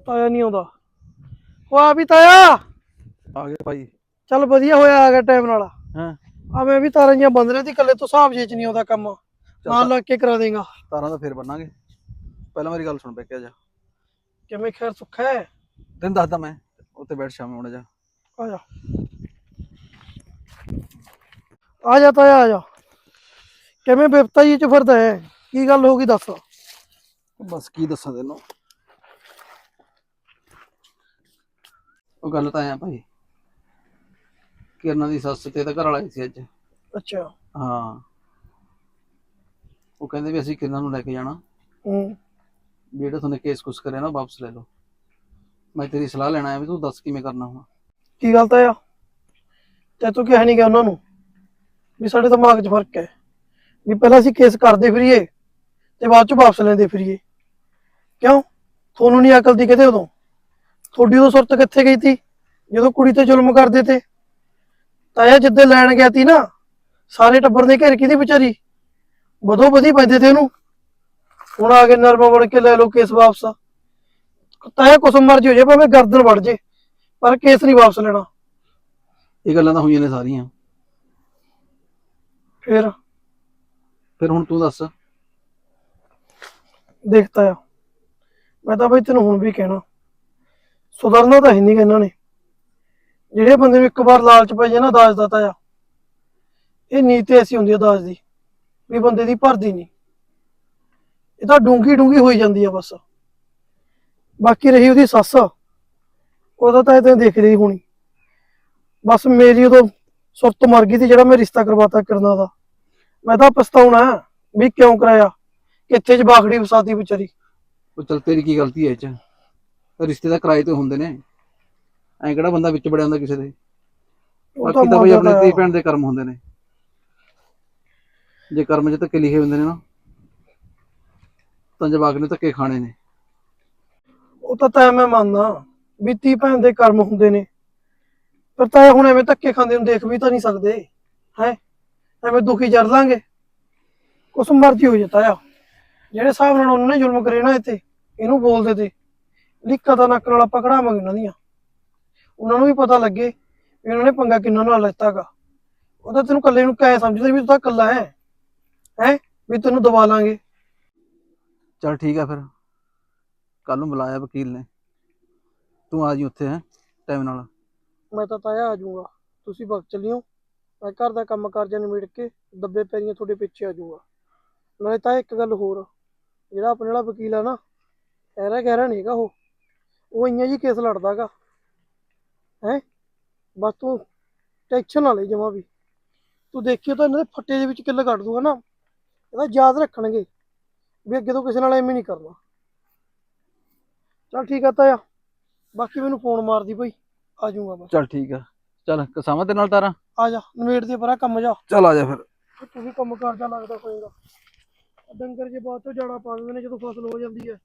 ਤਾਇਆ ਨਹੀਂ ਆਉਂਦਾ। ਉਹ ਆ ਵੀ ਤਾਇਆ। ਆ ਗਿਆ ਭਾਈ। ਚੱਲ ਵਧੀਆ ਹੋਇਆ ਆ ਗਿਆ ਟਾਈਮ ਨਾਲ। ਹਾਂ। ਆ ਮੈਂ ਵੀ ਤਾਰਾਂ ਜੀਆਂ ਬੰਦ ਰਹੇ ਤੇ ਕੱਲੇ ਤੋਂ ਹਿਸਾਬ ਜੇ ਚ ਨਹੀਂ ਆਉਂਦਾ ਕੰਮ। ਨਾਲ ਲੱਗ ਕੇ ਕਰਾ ਦੇਗਾ। ਤਾਰਾਂ ਦਾ ਫੇਰ ਬੰਨਾਂਗੇ। ਪਹਿਲਾਂ ਮੇਰੀ ਗੱਲ ਸੁਣ ਬੈ ਜਾ। ਕਿਵੇਂ ਖੈਰ ਸੁੱਖਾ ਹੈ? ਤੈਨੂੰ ਦੱਸਦਾ ਮੈਂ ਉੱਤੇ ਬੈਠ ਸ਼ਾਮੇ ਹੁਣ ਜਾ। ਆ ਜਾ। ਆ ਜਾ ਤਾਇਆ ਆ ਜਾ। ਕਿਵੇਂ ਬਿਪਤਾ ਜੀ ਚ ਫਿਰਦਾ ਹੈ? ਕੀ ਗੱਲ ਹੋ ਗਈ ਦੱਸ। ਬਸ ਕੀ ਦੱਸਾਂ ਤੈਨੂੰ। ਉਹ ਗੱਲ ਤਾਂ ਆਇਆ ਭਾਈ। ਕਿਰਨਾਂ ਦੀ ਸੱਸ ਤੇ ਤਾਂ ਘਰ ਵਾਲਾ ਹੀ ਸੀ ਅੱਜ। ਅੱਛਾ। ਹਾਂ। ਉਹ ਕਹਿੰਦੇ ਵੀ ਅਸੀਂ ਕਿਰਨਾਂ ਨੂੰ ਲੈ ਕੇ ਜਾਣਾ। ਹੂੰ। ਵੀ ਜਿਹੜਾ ਤੁਹਾਨੂੰ ਕੇਸ ਕੁਸ ਕਰਿਆ ਨਾ ਉਹ ਵਾਪਸ ਲੈ ਲਓ। ਮੈਂ ਤੇਰੀ ਸਲਾਹ ਲੈਣਾ ਹੈ ਵੀ ਤੂੰ ਦੱਸ ਕਿਵੇਂ ਕਰਨਾ ਹੁਣ ਕੀ ਗੱਲ ਤਾਂ ਆ ਤੇ ਤੂੰ ਕਿਹਾ ਨਹੀਂ ਗਿਆ ਉਹਨਾਂ ਨੂੰ? ਵੀ ਸਾਡੇ ਦਿਮਾਗ 'ਚ ਫ਼ਰਕ ਹੈ। ਵੀ ਪਹਿਲਾਂ ਅਸੀਂ ਕੇਸ ਕਰਦੇ ਫਿਰੀਏ ਤੇ ਬਾਅਦ 'ਚ ਵਾਪਸ ਲੈਂਦੇ ਫਿਰੀਏ। ਕਿਉਂ? ਤੁਹਾਨੂੰ ਨਹੀਂ ਅਕਲ ਦੀ ਕਿਤੇ ਉਦੋਂ? ਤੁਹਾਡੀ ਉਦੋਂ ਸੁਰਤ ਕਿੱਥੇ ਗਈ ਤੀ? ਜਦੋਂ ਕੁੜੀ ਤੇ ਜ਼ੁਲਮ ਕਰਦੇ ਤੇ? ਤਾਇਆ ਜਿੱਦੇ ਲੈਣ ਗਿਆ ਤੀ ਨਾ, ਸਾਰੇ ਟੱਬਰ ਦੇ ਘੇਰ ਕਿਹਦੀ ਵਿਚਾਰੀ? ਬਦੋ ਬਦੀ ਪੈਂਦੇ ਤੇ ਉਹਨੂੰ। ਹੁਣ ਆ ਕੇ ਨਰਮਾ ਵੜ ਕੇ ਲੈ ਲੋ ਕੇਸ ਵਾਪਸ। ਤਾਇਆ ਕੁਛ ਮਰਜ਼ੀ ਹੋ ਜਾਏ, ਭਾਵੇਂ ਗਰਦਨ ਵੜ ਜੇ, ਪਰ ਕੇਸ ਨਹੀਂ ਵਾਪਸ ਲੈਣਾ। ਇਹ ਗੱਲਾਂ ਤਾਂ ਹੋਈਆਂ ਨੇ ਸਾਰੀਆਂ। ਫਿਰ? ਫਿਰ ਹੁਣ ਤੂੰ ਦੱਸ। ਦੇਖਤਾ ਆ। ਮੈਂ ਤਾਂ ਬਈ ਤੈਨੂੰ ਹੁਣ ਵੀ ਕਹਿਣਾ। ਸੁਧਰਨਾ ਤਾਂ ਹੈ ਨਹੀਂ ਇਹਨਾਂ ਨੇ। ਜਿਹੜੇ ਬੰਦੇ ਨੂੰ ਇੱਕ ਵਾਰ ਲਾਲਚ ਪੈ ਜਾਏ ਨਾ ਦਾਜ ਦਾ ਤਾਂ ਆ। ਇਹ ਨੀਤ ਐਸੀ ਹੁੰਦੀ ਆ ਦਾਜ ਦੀ ਵੀ ਬੰਦੇ ਦੀ ਭਰਦੀ ਨਹੀਂ ਇਹ ਤਾਂ ਡੂੰਗੀ ਡੂੰਗੀ ਹੋਈ ਜਾਂਦੀ ਆ ਬਸ। ਬਾਕੀ ਰਹੀ ਉਹਦੀ ਸੱਸ। ਉਹਦਾ ਤਾਂ ਇਹ ਤਾਂ ਦੇਖ ਰਹੀ ਹੋਣੀ। ਬਸ ਮੇਰੀ ਉਦੋਂ ਸੁਰਤ ਮਰ ਗਈ ਸੀ ਜਿਹੜਾ ਮੈਂ ਰਿਸ਼ਤਾ ਕਰਵਾਤਾ ਕਰਨਾ ਦਾ। ਮੈਂ ਤਾਂ ਪਛਤਾਉਣਾ ਵੀ ਕਿਉਂ ਕਰਾਇਆ? ਕਿੱਥੇ ਚ ਬਾਖੜੀ ਫਸਾਦੀ ਵਿਚਾਰੀ? ਉਹ ਚਲ ਤੇਰੀ ਕੀ ਗਲਤੀ ਹੈ ਇਹ ਚ? ਰਿਸ਼ਤੇ ਤਾਂ ਕਿਰਾਏ ਤੇ ਹੁੰਦੇ ਨੇ। ਐਂ ਕਿਹੜਾ ਬੰਦਾ ਵਿੱਚ ਵੜਿਆ ਹੁੰਦਾ ਕਿਸੇ ਦੇ? ਉਹ ਬਾਕੀ ਤਾਂ ਬਈ ਆਪਣੇ ਤਾਂ। ਭੈਣ ਦੇ ਕਰਮ ਹੁੰਦੇ ਨੇ। ਜੇ ਕਰਮ 'ਚ ਧੱਕੇ ਲਿਖੇ ਹੁੰਦੇ ਨੇ ਨਾ ਤਾਂ ਜਵਾਕ ਨੇ ਧੱਕੇ ਖਾਣੇ ਨੇ। ਉਹ ਤਾਂ ਤੈ ਮੈਂ ਮੰਨਦਾ ਵੀ ਧੀ ਭੈਣ ਦੇ ਕਰਮ ਹੁੰਦੇ ਨੇ। ਪਰ ਤਾਂ ਹੁਣ ਐਵੇਂ ਧੱਕੇ ਖਾਂਦੇ ਨੂੰ ਦੇਖ ਵੀ ਤਾਂ ਨਹੀਂ ਸਕਦੇ। ਹੈ? ਐਵੇਂ ਦੁਖੀ ਜਰ ਲਾਂਗੇ। ਕੁਛ ਮਰਜ਼ੀ ਹੋ ਜਾਂਦਾ ਆ ਜਿਹੜੇ ਹਿਸਾਬ ਨਾਲ ਉਹਨਾਂ ਨੇ ਜ਼ੁਲਮ ਕਰੇ ਨਾ ਇੱਥੇ ਇਹਨੂੰ ਬੋਲਦੇ ਤੇ। ਲਿਖਾ ਤਾਂ ਨੱਕ ਨਾਲ ਆਪਾਂ ਕਢਾਵਾਂਗੇ ਉਹਨਾਂ ਦੀਆਂ। ਉਹਨਾਂ ਨੂੰ ਵੀ ਪਤਾ ਲੱਗੇ ਵੀ ਉਹਨਾਂ ਨੇ ਪੰਗਾ ਕਿੰਨਾ ਨਾਲ ਲੈਤਾਗਾ। ਉਹ ਤਾਂ ਤੈਨੂੰ ਕੱਲੇ ਨੂੰ ਕਹਿ ਸਮਝਦੇ ਵੀ ਤੂੰ ਤਾਂ ਕੱਲਾ ਹੈ। ਹੈ? ਵੀ ਤੈਨੂੰ ਦਬਾ ਲਾਂਗੇ। ਚਲ ਠੀਕ ਆ ਫਿਰ। ਕੱਲ ਨੂੰ ਬੁਲਾਇਆ ਵਕੀਲ ਨੇ। ਤੂੰ ਆ ਜੀ ਉੱਥੇ ਹੈ ਟਾਈਮ ਨਾਲ। ਮੈਂ ਤਾਂ ਤਾਇਆ ਆ ਜਾਊਂਗਾ। ਤੁਸੀਂ ਵਕਤ ਚੱਲਿਓ। ਮੈਂ ਘਰ ਦਾ ਕੰਮ ਕਾਰਜਾਂ ਨਿਬੇੜ ਕੇ ਦੱਬੇ ਪੈਰੀਆਂ ਤੁਹਾਡੇ ਪਿੱਛੇ ਆ ਜਾਊਂਗਾ। ਨਾਲੇ ਤਾਂ ਇੱਕ ਗੱਲ ਹੋਰ, ਜਿਹੜਾ ਆਪਣੇ ਵਾਲਾ ਵਕੀਲ ਆ ਨਾ ਐਰਾ ਗਹਿਰਾ ਨਹੀਂਗਾ ਉਹ। ਉਹ ਇੰਨਾ ਜੀ ਕੇਸ ਲੜਦਾਗਾ। ਹੈ? ਬਸ ਤੂੰ ਟੈਨਸ਼ਨ ਨਾ ਲਈ ਜਮਾ ਵੀ। ਤੂੰ ਦੇਖਿਓ ਤਾਂ ਇਹਨਾਂ ਦੇ ਫੱਟੇ ਦੇ ਵਿੱਚ ਕਿੱਲ ਕੱਢ ਦੂਗਾ ਨਾ। ਇਹਦਾ ਯਾਦ ਰੱਖਣਗੇ ਵੀ ਅੱਗੇ ਤੋਂ ਕਿਸੇ ਨਾਲ ਐਵੇਂ ਨਹੀਂ ਕਰਨਾ। ਚਲ ਠੀਕ ਆ ਤਾਇਆ। ਬਾਕੀ ਮੈਨੂੰ ਫੋਨ ਮਾਰਦੀ ਬਈ। ਆ ਜਾਊਂਗਾ ਮੈਂ। ਚਲ ਠੀਕ ਆ। ਚਲ, ਕਸਾਵਾਂ ਤੇ ਨਾਲ ਤਾਰਾਂ? ਆ ਜਾ ਨਵੇੜ ਦੇ ਪਰਾਂ ਕੰਮ ਜਾ। ਚਲ ਆ ਜਾ ਫਿਰ। ਤੂੰ ਵੀ ਕੰਮ ਕਰਦਾ ਲੱਗਦਾ ਹੋਏਗਾ ਡੰਗਰ ਜੇ ਬਾਅਦ ਚੋਂ ਜਾਣਾ ਪਾ ਦਿੰਦੇ ਨੇ ਜਦੋਂ ਫਸਲ ਹੋ ਜਾਂਦੀ ਹੈ।